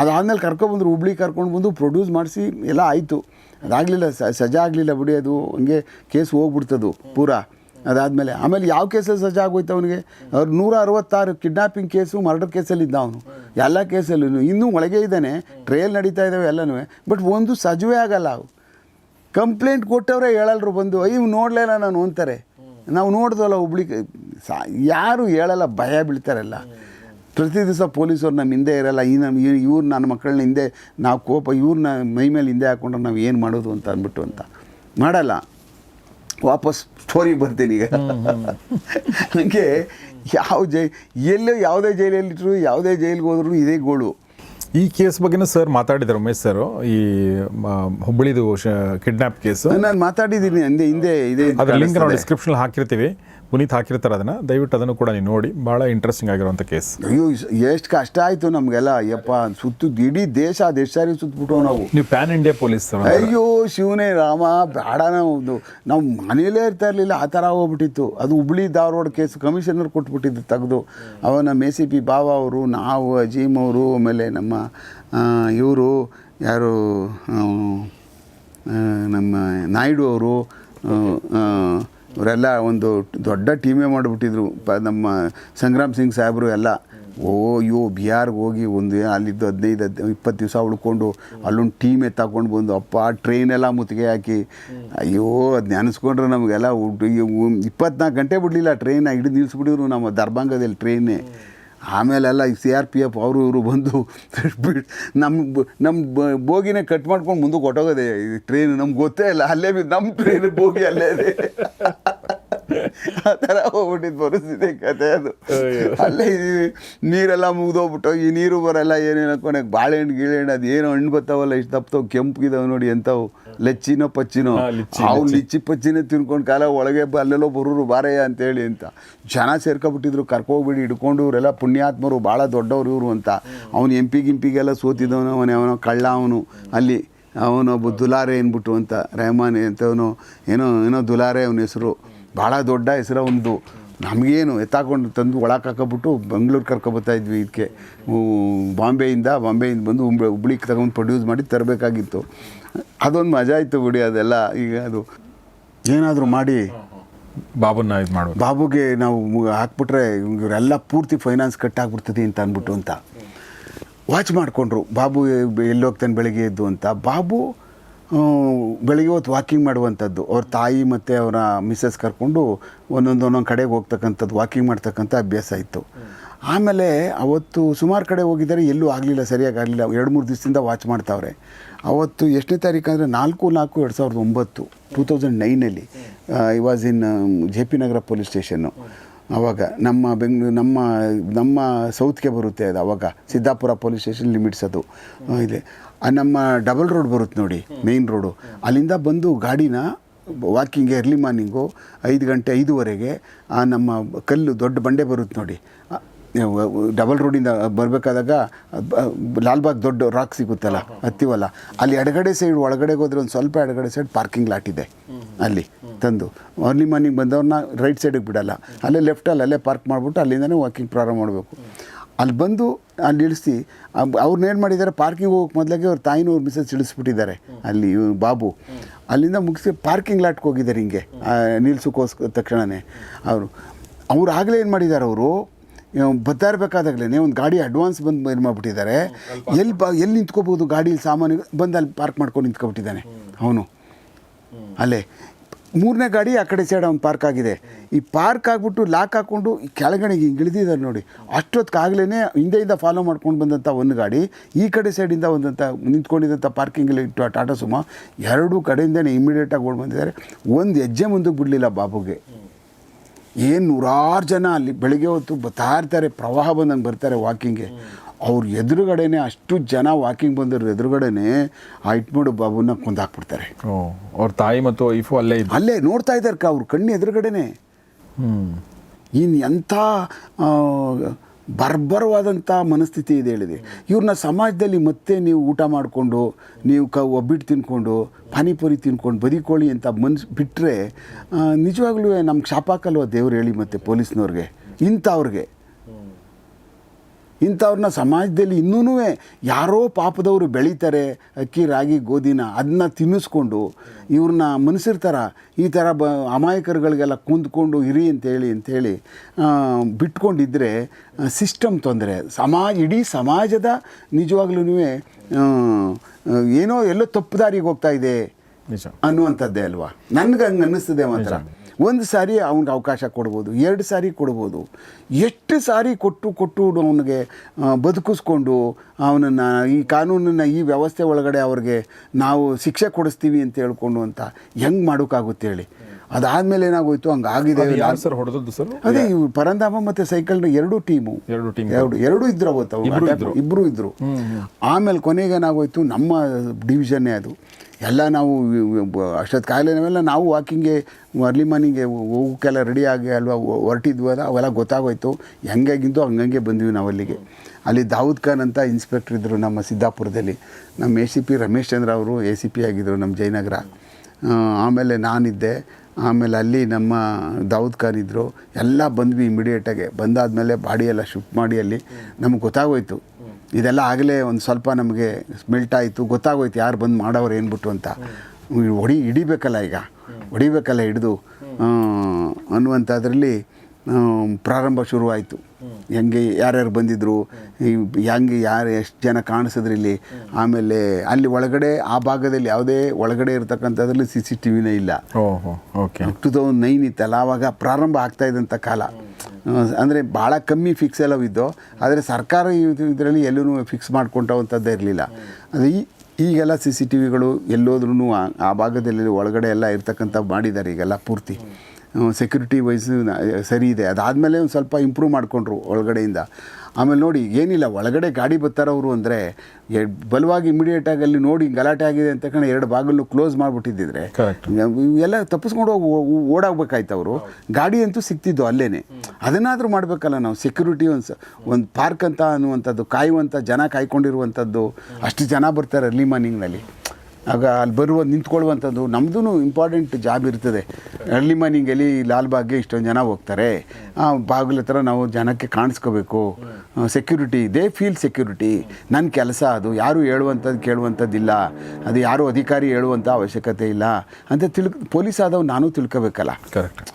ಅದಾದಮೇಲೆ ಕರ್ಕೊಬಂದ್ರು ಹುಬ್ಳಿ ಕರ್ಕೊಂಡು ಬಂದು ಪ್ರೊಡ್ಯೂಸ್ ಮಾಡಿಸಿ ಎಲ್ಲ ಆಯಿತು. ಅದಾಗಲಿಲ್ಲ ಸಜಾ ಆಗಲಿಲ್ಲ ಬಿಡಿ ಅದು. ಹಂಗೆ ಕೇಸ್ ಹೋಗ್ಬಿಡ್ತದು ಪೂರಾ. ಅದಾದಮೇಲೆ, ಆಮೇಲೆ ಯಾವ ಕೇಸಲ್ಲಿ ಸಜಾ ಆಗೋಯ್ತು ಅವನಿಗೆ? ಅವ್ರು ನೂರ ಅರವತ್ತಾರು ಕಿಡ್ನಾಪಿಂಗ್ ಕೇಸು, ಮರ್ಡರ್ ಕೇಸಲ್ಲಿ ಇದ್ದ ಅವನು. ಎಲ್ಲ ಕೇಸಲ್ಲೂ, ಇನ್ನೂ ಒಳಗೆ ಇದ್ದಾನೆ. ಟ್ರೇಲ್ ನಡೀತಾ ಇದ್ದಾವೆ ಎಲ್ಲನೂ. ಬಟ್ ಒಂದು ಸಜುವೆ ಆಗಲ್ಲ ಅವು. ಕಂಪ್ಲೇಂಟ್ ಕೊಟ್ಟವರೇ ಹೇಳಲ್ರು ಬಂದು, ಅಯ್ಯೋ ನೋಡಲಿಲ್ಲ ನಾನು? ಅಂತಾರೆ. ನಾವು ನೋಡ್ದಲ್ಲ ಹುಬ್ಳಿ ಸಾ, ಯಾರು ಹೇಳಲ್ಲ, ಭಯ ಬೀಳ್ತಾರಲ್ಲ. ಪ್ರತಿ ದಿವಸ ಪೊಲೀಸರು ನಮ್ಮ ಹಿಂದೆ ಇರಲ್ಲ ಈ ನಮ್ಮ ಇವ್ರು ನನ್ನ ಮಕ್ಕಳನ್ನ ಹಿಂದೆ ನಾವು ಕೋಪ ಇವ್ರನ್ನ ಮೈ ಮೇಲೆ ಹಿಂದೆ ಹಾಕ್ಕೊಂಡ್ರೆ ನಾವು ಏನು ಮಾಡೋದು ಅಂತ ಅಂದ್ಬಿಟ್ಟು ಅಂತ. ಮಾಡಲ್ಲ. ವಾಪಸ್ ಸ್ಟೋರಿಗೆ ಬರ್ತೀನಿ ಈಗ. ನನಗೆ ಯಾವ ಜೈ ಎಲ್ಲೋ ಯಾವುದೇ ಜೈಲಲ್ಲಿಟ್ಟರು ಯಾವುದೇ ಜೈಲಿಗೆ ಹೋದ್ರು ಇದೇ ಗೋಳು. ಈ ಕೇಸ್ ಬಗ್ಗೆನೂ ಸರ್ ಮಾತಾಡಿದ್ರು ಉಮೇಶ್ ಸರ್. ಈ ಹುಬ್ಬಳ್ಳಿದು ಕಿಡ್ನಾಪ್ ಕೇಸ್. ನಾನು ಮಾತಾಡಿದ್ದೀನಿ ಹಿಂದೆ ಹಿಂದೆ ಇದೆ ಅದರ ಲಿಂಕ್ ನಾವು. ಡಿಸ್ಕ್ರಿಪ್ಷನ್ ಹಾಕಿರ್ತೀವಿ. ಪುನೀತ್ ಹಾಕಿರ್ತಾರೆ ಅದನ್ನು. ದಯವಿಟ್ಟು ಅದನ್ನು ಕೂಡ ನೀವು ನೋಡಿ. ಭಾಳ ಇಂಟ್ರೆಸ್ಟಿಂಗ್ ಆಗಿರುವಂಥ ಕೇಸ್. ಅಯ್ಯೋ ಎಷ್ಟು ಕಷ್ಟ ಆಯಿತು ನಮಗೆಲ್ಲ. ಅಯ್ಯಪ್ಪ ಸುತ್ತು ಇಡೀ ದೇಶ ದೇಶಾರಿ ಸಾರಿ ಸುತ್ತಬಿಟ್ಟು ನಾವು. ನೀವು ಪ್ಯಾನ್ ಇಂಡಿಯಾ ಪೊಲೀಸ್ ಸರ್ ಅಯ್ಯೋ ಶಿವನೇ ರಾಮ ಬೇಡ ನಾವು. ನಾವು ಮನೇಲೇ ಇರ್ತಾ ಇರಲಿಲ್ಲ. ಆ ಥರ ಹೋಗ್ಬಿಟ್ಟಿತ್ತು. ಅದು ಹುಬ್ಳಿ ಧಾರವಾಡ ಕೇಸ್ ಕಮಿಷನರ್ ಕೊಟ್ಬಿಟ್ಟಿದ್ದು ತೆಗೆದು. ಅವನ ಎ ಸಿ ಪಿ ಬಾವ ಅವರು ನಾವು ಅಜೀಮ್ ಅವರು ಆಮೇಲೆ ನಮ್ಮ ಇವರು ಯಾರು ಆ, ಆ, ನಮ್ಮ ನಾಯ್ಡು ಅವರು ಇವರೆಲ್ಲ ಒಂದು ದೊಡ್ಡ ಟೀಮೇ ಮಾಡಿಬಿಟ್ಟಿದ್ರು. ಪ ನಮ್ಮ ಸಂಗ್ರಾಮ್ ಸಿಂಗ್ ಸಾಹೇಬರು ಎಲ್ಲ. ಓ ಅಯ್ಯೋ ಬಿಹಾರ್ಗೆ ಹೋಗಿ ಒಂದು ಅಲ್ಲಿದ್ದು ಹದಿನೈದು ಹದ್ ಇಪ್ಪತ್ತು ದಿವಸ ಉಳ್ಕೊಂಡು ಅಲ್ಲೊಂದು ಟೀಮ್ ಎತ್ತಾಕೊಂಡು ಬಂದು ಅಪ್ಪ ಟ್ರೈನ್ ಎಲ್ಲ ಮುತ್ತಿಗೆ ಹಾಕಿ. ಅಯ್ಯೋ ಅದು ನೆನೆಸ್ಕೊಂಡ್ರೆ ನಮಗೆಲ್ಲ ಇಪ್ಪತ್ನಾಲ್ಕು ಗಂಟೆ ಬಿಡಲಿಲ್ಲ ಟ್ರೈನ್ ಹಿಡಿದು ನಿಲ್ಲಿಸ್ಬಿಟ್ಟಿದ್ರು ನಮ್ಮ ದರ್ಭಂಗದಲ್ಲಿ ಟ್ರೈನೇ ಆಮೇಲೆಲ್ಲ ಈ ಸಿ ಆರ್ ಪಿ ಎಫ್ ಅವರು ಇವರು ಬಂದು ನಮ್ಮ ನಮ್ಮ ಬೋಗಿನೇ ಕಟ್ ಮಾಡ್ಕೊಂಡು ಮುಂದಕ್ಕೆ ಹೊಟ್ಟೋಗೋದೆ ಈ ಟ್ರೈನ್ ನಮ್ಗೆ ಗೊತ್ತೇ ಇಲ್ಲ. ಅಲ್ಲೇ ನಮ್ಮ ಟ್ರೈನ್ ಬೋಗಿ ಅಲ್ಲೇ ಇದೆ. ಆ ಥರ ಹೋಗ್ಬಿಟ್ಟಿದ್ದು ಪರಿಸ್ಥಿತಿ ಕತೆ ಅದು. ಅಲ್ಲೇ ಇದೀವಿ ನೀರೆಲ್ಲ ಮುಗ್ದೋಗ್ಬಿಟ್ಟು ಈ ನೀರು ಬರಲ್ಲ ಏನೇನು ಕೊನೆಗೆ ಬಾಳೆಹಣ್ಣು ಗೀಳೆಹಣ್ಣು ಅದು ಏನೋ ಹಣ್ಣು ಬರ್ತಾವಲ್ಲ ಇಷ್ಟು ತಪ್ಪತಾವು ಕೆಂಪಗಿದಾವೆ ನೋಡಿ ಎಂಥವು ಲೆಚ್ಚಿನೋ ಪಚ್ಚಿನೋ. ಅವ್ನು ಲಿಚ್ಚಿ, ಅವು ಲಿಚ್ಚಿ. ಲಿಚ್ಚಿ ಪಚ್ಚಿನೇ ತಿನ್ಕೊಂಡು ಕಾಲ ಒಳಗೆ ಅಲ್ಲೆಲ್ಲೋ ಬರೋರು ಬಾರಯ್ಯ ಅಂತೇಳಿ ಅಂತ. ಜನ ಸೇರ್ಕೊಬಿಟ್ಟಿದ್ರು ಕರ್ಕೋಗ್ಬಿಡಿ ಹಿಡ್ಕೊಂಡು ಇವರೆಲ್ಲ ಪುಣ್ಯಾತ್ಮರು ಭಾಳ ದೊಡ್ಡವರು ಇವರು ಅಂತ. ಅವನು ಎಂಪಿ ಗಿಂಪಿಗೆಲ್ಲ ಸೋತಿದ್ದವನು ಅವನು ಅವನೋ ಕಳ್ಳ ಅವನು ಅಲ್ಲಿ ಅವನೊಬ್ಬ ದುಲಾರೆ ಅಂದ್ಬಿಟ್ಟು ಅಂತ ರೆಹಮಾನ್ ಅಂತವನು ಏನೋ ಏನೋ ದುಲಾರೆ ಅವನ ಹೆಸರು. ಭಾಳ ದೊಡ್ಡ ಹೆಸರ ಒಂದು. ನಮಗೇನು ಎತ್ತಾಕೊಂಡು ತಂದು ಒಳಗೆ ಹಾಕೊಬಿಟ್ಟು ಬೆಂಗಳೂರು ಕರ್ಕೊಬತ್ತಾ ಇದ್ವಿ ಇದಕ್ಕೆ ಬಾಂಬೆಯಿಂದ ಬಾಂಬೆಯಿಂದ ಬಂದು ಹುಬ್ಳಿ ಹುಬ್ಳಿಗೆ ತಗೊಂಡು ಪ್ರೊಡ್ಯೂಸ್ ಮಾಡಿ ತರಬೇಕಾಗಿತ್ತು. ಅದೊಂದು ಮಜಾ ಇತ್ತು ಬಿಡಿ ಅದೆಲ್ಲ. ಈಗ ಅದು ಏನಾದರೂ ಮಾಡಿ. ಬಾಬುನ ಇದು ಮಾಡು ಬಾಬುಗೆ ನಾವು ಹಾಕ್ಬಿಟ್ರೆ ಇವರೆಲ್ಲ ಪೂರ್ತಿ ಫೈನಾನ್ಸ್ ಕಟ್ ಆಗ್ಬಿಡ್ತದೆ ಅಂತ ಅಂದ್ಬಿಟ್ಟು ಅಂತ. ವಾಚ್ ಮಾಡಿಕೊಂಡ್ರು. ಬಾಬು ಎಲ್ಲೋಗ್ತಾನೆ ಬೆಳಗ್ಗೆ ಎದ್ದು ಅಂತ. ಬಾಬು ಬೆಳಿಗ್ಗೆ ಹೊತ್ತು ವಾಕಿಂಗ್ ಮಾಡುವಂಥದ್ದು. ಅವ್ರ ತಾಯಿ ಮತ್ತು ಅವರ ಮಿಸ್ಸಸ್ ಕರ್ಕೊಂಡು ಒಂದೊಂದು ಒಂದೊಂದು ಕಡೆಗೆ ಹೋಗ್ತಕ್ಕಂಥದ್ದು ವಾಕಿಂಗ್ ಮಾಡ್ತಕ್ಕಂಥ ಅಭ್ಯಾಸ ಇತ್ತು. ಆಮೇಲೆ ಅವತ್ತು ಸುಮಾರು ಕಡೆ ಹೋಗಿದ್ದಾರೆ, ಎಲ್ಲೂ ಆಗಲಿಲ್ಲ, ಸರಿಯಾಗಿ ಆಗಲಿಲ್ಲ. ಎರಡು ಮೂರು ದಿವಸದಿಂದ ವಾಚ್ ಮಾಡ್ತಾವ್ರೆ. ಅವತ್ತು ಎಷ್ಟನೇ ತಾರೀಕು ಅಂದರೆ ನಾಲ್ಕು ನಾಲ್ಕು ಎರಡು ಸಾವಿರದ ಒಂಬತ್ತು, two thousand ನೈನಲ್ಲಿ I was in J P Nagar police station ಆವಾಗ ನಮ್ಮ ಬೆಂಗ್ಳೂರು, ನಮ್ಮ ನಮ್ಮ ಸೌತ್ಗೆ ಬರುತ್ತೆ ಅದು ಅವಾಗ. ಸಿದ್ದಾಪುರ ಪೊಲೀಸ್ ಸ್ಟೇಷನ್ ಲಿಮಿಟ್ಸ್ ಅದು. ಇದೆ. ನಮ್ಮ ಡಬಲ್ ರೋಡ್ ಬರುತ್ತೆ ನೋಡಿ ಮೇಯ್ನ್ ರೋಡು. ಅಲ್ಲಿಂದ ಬಂದು ಗಾಡಿನ ವಾಕಿಂಗ್ ಎರ್ಲಿ ಮಾರ್ನಿಂಗು ಐದು ಗಂಟೆ ಐದುವರೆಗೆ, ಆ, ನಮ್ಮ ಕಲ್ಲು ದೊಡ್ಡ ಬಂಡೆ ಬರುತ್ತೆ ನೋಡಿ. ಡಬಲ್ ರೋಡಿಂದ ಬರಬೇಕಾದಾಗ ಲಾಲ್ಬಾಗ್ ದೊಡ್ಡ ರಾಕ್ ಸಿಗುತ್ತಲ್ಲ, ಹತ್ತಿವಲ್ಲ, ಅಲ್ಲಿ ಎಡಗಡೆ ಸೈಡ್ ಒಳಗಡೆಗೆ ಹೋದ್ರೆ ಒಂದು ಸ್ವಲ್ಪ ಎಡಗಡೆ ಸೈಡ್ ಪಾರ್ಕಿಂಗ್ ಲಾಟ್ ಇದೆ ಅಲ್ಲಿ ತಂದು. ಅರ್ಲಿ ಮಾರ್ನಿಂಗ್ ಬಂದವ್ರನ್ನ ರೈಟ್ ಸೈಡಿಗೆ ಬಿಡಲ್ಲ. ಅಲ್ಲೇ ಲೆಫ್ಟಲ್ಲಿ ಅಲ್ಲೇ ಪಾರ್ಕ್ ಮಾಡಿಬಿಟ್ಟು ಅಲ್ಲಿಂದನೇ ವಾಕಿಂಗ್ ಪ್ರಾರಂಭ ಮಾಡಬೇಕು. ಅಲ್ಲಿ ಬಂದು ಅಲ್ಲಿ ಇಳಿಸಿ ಅವ್ರನ್ನ ಏನು ಮಾಡಿದ್ದಾರೆ, ಪಾರ್ಕಿಂಗ್ ಹೋಗೋಕೆ ಮೊದಲಾಗೆ ಅವ್ರ ತಾಯಿನೂ ಅವ್ರ ಮಿಸಸ್ ಇಳಿಸ್ಬಿಟ್ಟಿದ್ದಾರೆ ಅಲ್ಲಿ ಬಾಬು. ಅಲ್ಲಿಂದ ಮುಗಿಸಿ ಪಾರ್ಕಿಂಗ್ ಲಾಟ್ಗೆ ಹೋಗಿದ್ದಾರೆ ಹಿಂಗೆ ನಿಲ್ಸೋಕ್ಕೋಸ್ಕರ ತಕ್ಷಣವೇ ಅವರು. ಅವ್ರು ಆಗಲೇ ಏನು ಮಾಡಿದ್ದಾರೆ ಅವರು ಬರ್ತಾ ಇರಬೇಕಾದಾಗಲೇ ಒಂದು ಗಾಡಿ ಅಡ್ವಾನ್ಸ್ ಬಂದು ಏನು ಮಾಡಿಬಿಟ್ಟಿದ್ದಾರೆ ಎಲ್ಲಿ ಬ ಎಲ್ಲಿ ನಿಂತ್ಕೋಬೋದು ಗಾಡೀಲಿ ಸಾಮಾನು, ಬಂದು ಅಲ್ಲಿ ಪಾರ್ಕ್ ಮಾಡ್ಕೊಂಡು ನಿಂತ್ಕೊಬಿಟ್ಟಿದ್ದಾನೆ ಅವನು. ಅಲ್ಲೇ. ಮೂರನೇ ಗಾಡಿ ಆ ಕಡೆ ಸೈಡ್ ಅವ್ನು ಪಾರ್ಕ್ ಆಗಿದೆ. ಈ ಪಾರ್ಕ್ ಆಗಿಬಿಟ್ಟು ಲಾಕ್ ಹಾಕ್ಕೊಂಡು ಈ ಕೆಳಗಡೆ ಹಿಂಗೆ ಇಳಿದಿದ್ದಾರೆ ನೋಡಿ. ಅಷ್ಟೊತ್ತಿಗಾಗಲೇ ಹಿಂದೆಯಿಂದ ಫಾಲೋ ಮಾಡ್ಕೊಂಡು ಬಂದಂಥ ಒಂದು ಗಾಡಿ, ಈ ಕಡೆ ಸೈಡಿಂದ ಒಂದಂಥ ನಿಂತ್ಕೊಂಡಿದ್ದಂಥ ಪಾರ್ಕಿಂಗಲ್ಲಿ ಇಟ್ಟು ಟಾಟಾ ಸುಮಾ ಎರಡೂ ಕಡೆಯಿಂದನೇ ಇಮಿಡಿಯೇಟಾಗಿ ಓಡ್ ಬಂದಿದ್ದಾರೆ. ಒಂದು ಹೆಜ್ಜೆ ಮುಂದಕ್ಕೆ ಬಿಡಲಿಲ್ಲ ಬಾಬುಗೆ. ಏನು ನೂರಾರು ಜನ ಅಲ್ಲಿ ಬೆಳಗ್ಗೆ ಹೊತ್ತು ಬರ್ತಾ ಇರ್ತಾರೆ, ಪ್ರವಾಹ ಬಂದಂಗೆ ಬರ್ತಾರೆ ವಾಕಿಂಗ್ಗೆ ಅವ್ರ ಎದುರುಗಡೆನೆ ಅಷ್ಟು ಜನ ವಾಕಿಂಗ್ ಬಂದಿರೋ ಎದುರುಗಡೆನೆ ಆ ಇಟ್ಮಾಡು ಬಾಬುನ ಕೊಂದಾಕ್ಬಿಡ್ತಾರೆ. ಅವ್ರ ತಾಯಿ ಮತ್ತು ವೈಫು ಅಲ್ಲೇ ಇದ್ದು ಅಲ್ಲೇ ನೋಡ್ತಾ ಇದ್ದಾರೆ ಅವ್ರ ಕಣ್ಣು ಎದುರುಗಡೆನೆ. ಇನ್ನು ಎಂಥ ಬರ್ಬರವಾದಂಥ ಮನಸ್ಥಿತಿ ಇದೆ ಹೇಳಿದೆ. ಇವ್ರನ್ನ ಸಮಾಜದಲ್ಲಿ ಮತ್ತೆ ನೀವು ಊಟ ಮಾಡಿಕೊಂಡು ನೀವು ಕ ಒಬ್ಬಿಟ್ಟು ತಿನ್ಕೊಂಡು ಪಾನಿಪುರಿ ತಿನ್ಕೊಂಡು ಬದಿಕೋಳಿ ಅಂತ ಮನ್ಸು ಬಿಟ್ಟರೆ ನಿಜವಾಗ್ಲೂ ನಮ್ಗೆ ಶಾಪಾಕಲ್ವ ದೇವ್ರು ಹೇಳಿ ಮತ್ತು ಪೊಲೀಸ್ನವ್ರಿಗೆ? ಇಂಥವ್ರಿಗೆ. ಇಂಥವ್ರನ್ನ ಸಮಾಜದಲ್ಲಿ ಇನ್ನೂ ಯಾರೋ ಪಾಪದವರು ಬೆಳೀತಾರೆ ಅಕ್ಕಿ ರಾಗಿ ಗೋಧಿನ ಅದನ್ನ ತಿನ್ನಿಸ್ಕೊಂಡು ಇವ್ರನ್ನ ಮನಸ್ಸಿರ್ತಾರ ಈ ಥರ ಬ ಅಮಾಯಕರುಗಳಿಗೆಲ್ಲ ಕುಂದ್ಕೊಂಡು ಇರಿ ಅಂತೇಳಿ ಅಂತೇಳಿ ಬಿಟ್ಕೊಂಡಿದ್ದರೆ ಬಿಟ್ಕೊಂಡಿದ್ರೆ ಸಿಸ್ಟಮ್ ತೊಂದರೆ. ಸಮಾಜ ಇಡೀ ಸಮಾಜದ ನಿಜವಾಗ್ಲೂ ಏನೋ ಎಲ್ಲೋ ತಪ್ಪು ದಾರಿಗೆ ಹೋಗ್ತಾ ಇದೆ ಅನ್ನುವಂಥದ್ದೇ ಅಲ್ವಾ? ನನಗೆ ಹಂಗೆ ಅನ್ನಿಸ್ತದೆ ಮಾತ್ರ. ಒಂದು ಸಾರಿ ಅವ್ನಿಗೆ ಅವಕಾಶ ಕೊಡ್ಬೋದು ಎರಡು ಸಾರಿ ಕೊಡ್ಬೋದು. ಎಷ್ಟು ಸಾರಿ ಕೊಟ್ಟು ಕೊಟ್ಟು ಅವನಿಗೆ ಬದುಕಿಸ್ಕೊಂಡು ಅವನನ್ನು ಈ ಕಾನೂನನ್ನು ಈ ವ್ಯವಸ್ಥೆ ಒಳಗಡೆ ಅವ್ರಿಗೆ ನಾವು ಶಿಕ್ಷೆ ಕೊಡಿಸ್ತೀವಿ ಅಂತ ಹೇಳ್ಕೊಂಡು ಅಂತ ಹೆಂಗೆ ಮಾಡೋಕ್ಕಾಗುತ್ತೆ ಹೇಳಿ. ಅದಾದ್ಮೇಲೆ ಏನಾಗೋಯ್ತು? ಹಂಗಾಗಿದೆ ಸರ್ ಹೊಡೆದದ್ದು ಸರ್? ಅದೇ ಇವು ಪರಂಧಾಮ ಮತ್ತೆ ಸೈಕಲ್ ಎರಡು ಟೀಮು. ಎರಡು ಟೀಮ್. ಎರಡು ಎರಡು ಇದ್ರು ಅವತ್ತು. ಇಬ್ಬರು ಇಬ್ರು ಇದ್ರು. ಇಬ್ರು ಇದ್ರು. ಆಮೇಲೆ ಕೊನೆಗೆ ಏನಾಗೋಯ್ತು? ನಮ್ಮ ಡಿವಿಷನ್ನೇ ಅದು. ಎಲ್ಲ ನಾವು ಅಷ್ಟೊತ್ತು ಕಾಯಿಲೆ ನಾವು ವಾಕಿಂಗ್ಗೆ ಅರ್ಲಿ ಮಾರ್ನಿಂಗ್ಗೆ ಹೋಗೋಕ್ಕೆಲ್ಲ ರೆಡಿ ಆಗಿ ಅಲ್ವಾ ಹೊರಟಿದ್ವಿ ಅದ ಅವೆಲ್ಲ ಗೊತ್ತಾಗೋಯ್ತು. ಹೆಂಗಾಗಿದ್ದು ಹಂಗಂಗೆ ಬಂದ್ವಿ ನಾವು ಅಲ್ಲಿಗೆ. ಅಲ್ಲಿ ದಾವೂದ್ ಖಾನ್ ಅಂತ ಇನ್ಸ್ಪೆಕ್ಟರ್ ಇದ್ದರು ನಮ್ಮ ಸಿದ್ದಾಪುರದಲ್ಲಿ. ನಮ್ಮ A C P Ramesh Chandra ಅವರು ಎ ಸಿ ಪಿ ಆಗಿದ್ದರು ನಮ್ಮ ಜಯನಗರ. ಆಮೇಲೆ ನಾನಿದ್ದೆ. ಆಮೇಲೆ ಅಲ್ಲಿ ನಮ್ಮ ದಾವೂದ್ ಖಾನ್ ಇದ್ದರು ಎಲ್ಲ ಬಂದ್ವಿ ಇಮಿಡಿಯೇಟಾಗಿ ಬಂದಾದಮೇಲೆ ಎಲ್ಲ ಶಿಫ್ಟ್ ಮಾಡಿ ಅಲ್ಲಿ. ನಮಗೆ ಗೊತ್ತಾಗೋಯ್ತು. ಇದೆಲ್ಲ ಆಗಲೇ ಒಂದು ಸ್ವಲ್ಪ ನಮಗೆ ಸ್ಮೆಲ್ಟ್ ಆಯಿತು, ಗೊತ್ತಾಗೋಯ್ತು ಯಾರು ಬಂದು ಮಾಡೋರು ಏನ್ಬಿಟ್ಟು ಅಂತ. ಹೊಡಿ ಹಿಡಿಬೇಕಲ್ಲ ಈಗ. ಹೊಡಿಬೇಕಲ್ಲ ಹಿಡಿದು. ಅನ್ನುವಂಥದ್ರಲ್ಲಿ ಪ್ರಾರಂಭ ಶುರುವಾಯಿತು. ಹೆಂಗೆ ಯಾರ್ಯಾರು ಬಂದಿದ್ದರು ಈ ಹೆಂಗೆ ಯಾರು ಎಷ್ಟು ಜನ ಕಾಣಿಸಿದ್ರು ಇಲ್ಲಿ. ಆಮೇಲೆ ಅಲ್ಲಿ ಒಳಗಡೆ ಆ ಭಾಗದಲ್ಲಿ ಯಾವುದೇ ಒಳಗಡೆ ಇರತಕ್ಕಂಥದ್ರಲ್ಲಿ ಸಿ ಸಿ ಟಿ ವಿನೇ ಇಲ್ಲ. ಓಹೋ ಓಕೆ. ಟು ತೌಸಂಡ್ ನೈನ್ ಇತ್ತಲ್ಲ ಆವಾಗ ಪ್ರಾರಂಭ ಆಗ್ತಾ ಇದ್ದಂಥ ಕಾಲ. ಅಂದರೆ ಭಾಳ ಕಮ್ಮಿ ಫಿಕ್ಸ್ ಎಲ್ಲ ಇದ್ದು ಆದರೆ ಸರ್ಕಾರ ಇದರಲ್ಲಿ ಎಲ್ಲೂ ಫಿಕ್ಸ್ ಮಾಡ್ಕೊಂಡವಂಥದ್ದೇ ಇರಲಿಲ್ಲ. ಅದು ಈ ಈಗೆಲ್ಲ ಸಿ ಸಿ ಟಿ ವಿಗಳು ಎಲ್ಲೋದ್ರೂ ಆ ಭಾಗದಲ್ಲಿ ಒಳಗಡೆ ಎಲ್ಲ ಇರ್ತಕ್ಕಂಥ ಮಾಡಿದ್ದಾರೆ ಈಗೆಲ್ಲ ಪೂರ್ತಿ. ಸೆಕ್ಯೂರಿಟಿ ವೈಸ್ ಸರಿ ಇದೆ. ಅದಾದಮೇಲೆ ಒಂದು ಸ್ವಲ್ಪ ಇಂಪ್ರೂವ್ ಮಾಡಿಕೊಂಡ್ರು ಒಳಗಡೆಯಿಂದ. ಆಮೇಲೆ ನೋಡಿ ಏನಿಲ್ಲ ಒಳಗಡೆ ಗಾಡಿ ಬರ್ತಾರವರು ಅಂದರೆ ಬಲವಾಗಿ ಇಮಿಡಿಯೇಟಾಗಿ ಅಲ್ಲಿ ನೋಡಿ ಗಲಾಟೆ ಆಗಿದೆ ಅಂತ ಕಣ ಎರಡು ಬಾಗಿಲು ಕ್ಲೋಸ್ ಮಾಡಿಬಿಟ್ಟಿದ್ದಿದ್ರೆ ಕರೆಕ್ಟ್ ಎಲ್ಲ ತಪ್ಪಿಸ್ಕೊಂಡು ಹೋಗಿ ಓಡಾಗ್ಬೇಕಾಯ್ತು ಅವರು ಗಾಡಿ ಅಂತೂ ಸಿಕ್ತಿದ್ದು ಅಲ್ಲೇ ಅದನ್ನಾದರೂ ಮಾಡಬೇಕಲ್ಲ ನಾವು ಸೆಕ್ಯೂರಿಟಿ ಒಂದು ಒಂದು ಪಾರ್ಕ್ ಅಂತ ಅನ್ನುವಂಥದ್ದು ಕಾಯುವಂಥ ಜನ ಕಾಯ್ಕೊಂಡಿರುವಂಥದ್ದು ಅಷ್ಟು ಜನ ಬರ್ತಾರೆ ಅರ್ಲಿ ಮಾರ್ನಿಂಗ್ನಲ್ಲಿ ಆಗ ಅಲ್ಲಿ ಬರುವ ನಿಂತ್ಕೊಳ್ಳುವಂಥದ್ದು ನಮ್ಮದು ಇಂಪಾರ್ಟೆಂಟ್ ಜಾಬ್ ಇರ್ತದೆ. ಅರ್ಲಿ ಮಾರ್ನಿಂಗಲ್ಲಿ ಲಾಲ್ಬಾಗ್ಗೆ ಇಷ್ಟೊಂದು ಜನ ಹೋಗ್ತಾರೆ. ಆ ಬಾಗಿಲ ಹತ್ರ ನಾವು ಜನಕ್ಕೆ ಕಾಣಿಸ್ಕೋಬೇಕು. ಸೆಕ್ಯೂರಿಟಿ ದೇ ಫೀಲ್ ಸೆಕ್ಯೂರಿಟಿ ನನ್ನ ಕೆಲಸ ಅದು, ಯಾರು ಹೇಳುವಂಥದ್ದು ಕೇಳುವಂಥದ್ದಿಲ್ಲ. ಅದು ಯಾರು ಅಧಿಕಾರಿ ಹೇಳುವಂಥ ಅವಶ್ಯಕತೆ ಇಲ್ಲ. ಅಂತ ತಿಳ್ಕ, ಪೊಲೀಸ್ ಆದವ್ ನಾನು ತಿಳ್ಕೋಬೇಕಲ್ಲ. ಕರೆಕ್ಟ್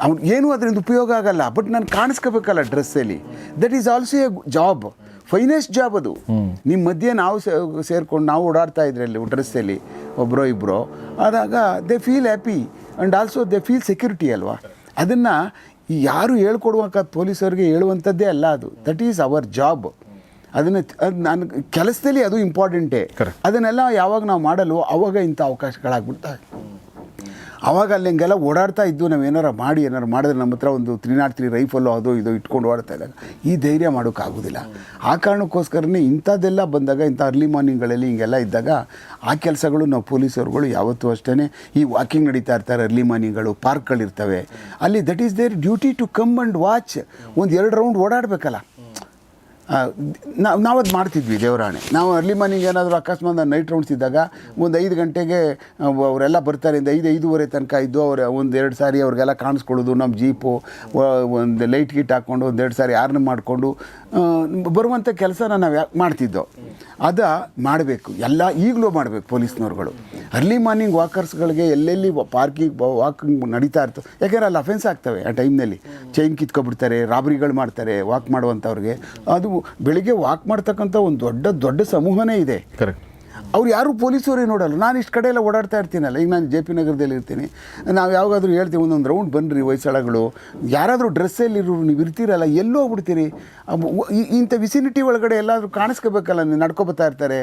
ಅವ್ನು ಏನು ಅದರಿಂದ ಉಪಯೋಗ ಆಗಲ್ಲ ಬಟ್ ನಾನು ಕಾಣಿಸ್ಕೋಬೇಕಲ್ಲ ಡ್ರೆಸ್ಸಲ್ಲಿ that is also a job finest job ಅದು. ನಿಮ್ಮ ಮಧ್ಯೆ ನಾವು ಸೇರ್ಕೊಂಡು ನಾವು ಓಡಾಡ್ತಾ ಇದ್ರೆ ಅಲ್ಲಿ ಡ್ರೆಸ್ಸಲ್ಲಿ ಒಬ್ಬರೋ ಇಬ್ಬರೋ ಆದಾಗ they feel happy and also they feel security ಅಲ್ವಾ? ಅದನ್ನು ಯಾರು ಹೇಳ್ಕೊಡುವಂಥ ಪೊಲೀಸರಿಗೆ ಹೇಳುವಂಥದ್ದೇ ಅಲ್ಲ ಅದು. ದಟ್ ಈಸ್ ಅವರ್ ಜಾಬ್ ಅದನ್ನು ಅದು ನಾನು ಕೆಲಸದಲ್ಲಿ ಅದು ಇಂಪಾರ್ಟೆಂಟೇ. ಅದನ್ನೆಲ್ಲ ಯಾವಾಗ ನಾವು ಮಾಡಲು ಅವಾಗ ಇಂಥ ಅವಕಾಶಗಳಾಗ್ಬಿಡ್ತವೆ. ಅವಾಗ ಅಲ್ಲಿ ಹಂಗೆಲ್ಲ ಓಡಾಡ್ತಾ ಇದ್ದು ನಾವು ಏನಾರು ಮಾಡಿ, ಏನಾರು ಮಾಡಿದ್ರೆ ನಮ್ಮ ಹತ್ರ ಒಂದು ತ್ರೀ ನಾಟ್ ತ್ರೀ ರೈಫಲ್ಲು ಅದು ಇದು ಇಟ್ಕೊಂಡು ಓಡಾಡ್ತಾ ಇದ್ದಾಗ ಈ ಧೈರ್ಯ ಮಾಡೋಕ್ಕಾಗೋದಿಲ್ಲ. ಆ ಕಾರಣಕ್ಕೋಸ್ಕರನೇ ಇಂಥದ್ದೆಲ್ಲ ಬಂದಾಗ, ಇಂಥ ಅರ್ಲಿ ಮಾರ್ನಿಂಗ್ಗಳಲ್ಲಿ ಹಿಂಗೆಲ್ಲ ಇದ್ದಾಗ ಆ ಕೆಲಸಗಳು ನಾವು ಪೊಲೀಸರುಗಳು ಯಾವತ್ತೂ ಅಷ್ಟೇ ಈ ವಾಕಿಂಗ್ ನಡೀತಾ ಇರ್ತಾರೆ ಅರ್ಲಿ ಮಾರ್ನಿಂಗ್ಗಳು ಪಾರ್ಕ್ಗಳಿರ್ತವೆ. ಅಲ್ಲಿ that is their duty to come and watch ಒಂದು ಎರಡು ರೌಂಡ್ ಓಡಾಡಬೇಕಲ್ಲ. ನಾವು ನಾವದು ಮಾಡ್ತಿದ್ವಿ ದೇವರಾಣೆ. ನಾವು ಅರ್ಲಿ ಮಾರ್ನಿಂಗ್ ಏನಾದರೂ ಅಕಸ್ಮಾತ್ ನೈಟ್ ರೌಂಡ್ಸ್ ಇದ್ದಾಗ ಒಂದು ಐದು ಗಂಟೆಗೆ ಅವರೆಲ್ಲ ಬರ್ತಾರೆ, ಇಂದ ಐದು, ಐದೂವರೆ ತನಕ ಇದ್ದು ಅವ್ರು ಒಂದು ಎರಡು ಸಾರಿ ಅವ್ರಿಗೆಲ್ಲ ಕಾಣಿಸ್ಕೊಳ್ಳೋದು ನಮ್ಮ ಜೀಪು ಒಂದು ಲೈಟ್ ಗಿಟ್ ಹಾಕ್ಕೊಂಡು ಒಂದು ಎರಡು ಸಾರಿ ಆರ್ನ್ ಮಾಡಿಕೊಂಡು ಬರುವಂಥ ಕೆಲಸನ ನಾವು ಯಾಕೆ ಮಾಡ್ತಿದ್ದೋ. ಅದ ಮಾಡಬೇಕು. ಎಲ್ಲ ಈಗಲೂ ಮಾಡಬೇಕು ಪೊಲೀಸ್ನವ್ರುಗಳು. ಅರ್ಲಿ ಮಾರ್ನಿಂಗ್ ವಾಕರ್ಸ್ಗಳಿಗೆ ಎಲ್ಲೆಲ್ಲಿ ಪಾರ್ಕಿಂಗ್ ವಾಕಿಂಗ್ ನಡೀತಾ ಇರ್ತದೆ ಯಾಕೆಂದ್ರೆ ಅಲ್ಲಿ ಅಫೆನ್ಸ್ ಆಗ್ತವೆ ಆ ಟೈಮ್ನಲ್ಲಿ ಚೈನ್ ಕಿತ್ಕೊಬಿಡ್ತಾರೆ ರಾಬ್ರಿಗಳು ಮಾಡ್ತಾರೆ ವಾಕ್ ಮಾಡುವಂಥವ್ರಿಗೆ ಅದು ಬೆಳಿಗ್ಗೆ ವಾಕ್ ಮಾಡ್ತಕ್ಕಂಥ ಒಂದು ದೊಡ್ಡ ದೊಡ್ಡ ಸಮೂಹನೇ ಇದೆ. ಕರೆಕ್ಟ್ ಅವ್ರು ಯಾರು ಪೊಲೀಸವರೇ ನೋಡಲ್ಲ. ನಾನು ಇಷ್ಟು ಕಡೆ ಎಲ್ಲ ಓಡಾಡ್ತಾ ಇರ್ತೀನಲ್ಲ. ಈಗ ನಾನು ಜೆ ಪಿ ನಗರದಲ್ಲಿ ಇರ್ತೀನಿ. ನಾವು ಯಾವಾಗಾದ್ರೂ ಹೇಳ್ತೀವಿ ಒಂದೊಂದು ರೌಂಡ್ ಬನ್ನಿರಿ ವಯಸ್ಸಳಗಳು ಯಾರಾದರೂ ಡ್ರೆಸ್ಸಲ್ಲಿರೋರು ನೀವು ಇರ್ತೀರಲ್ಲ ಎಲ್ಲೋ ಹೋಗ್ಬಿಡ್ತೀರಿ. ಇಂಥ ವಿಸಿನಿಟಿ ಒಳಗಡೆ ಎಲ್ಲಾದರೂ ಕಾಣಿಸ್ಕೋಬೇಕಲ್ಲ ನೀವು ನಡ್ಕೊ ಬರ್ತಾ ಇರ್ತಾರೆ.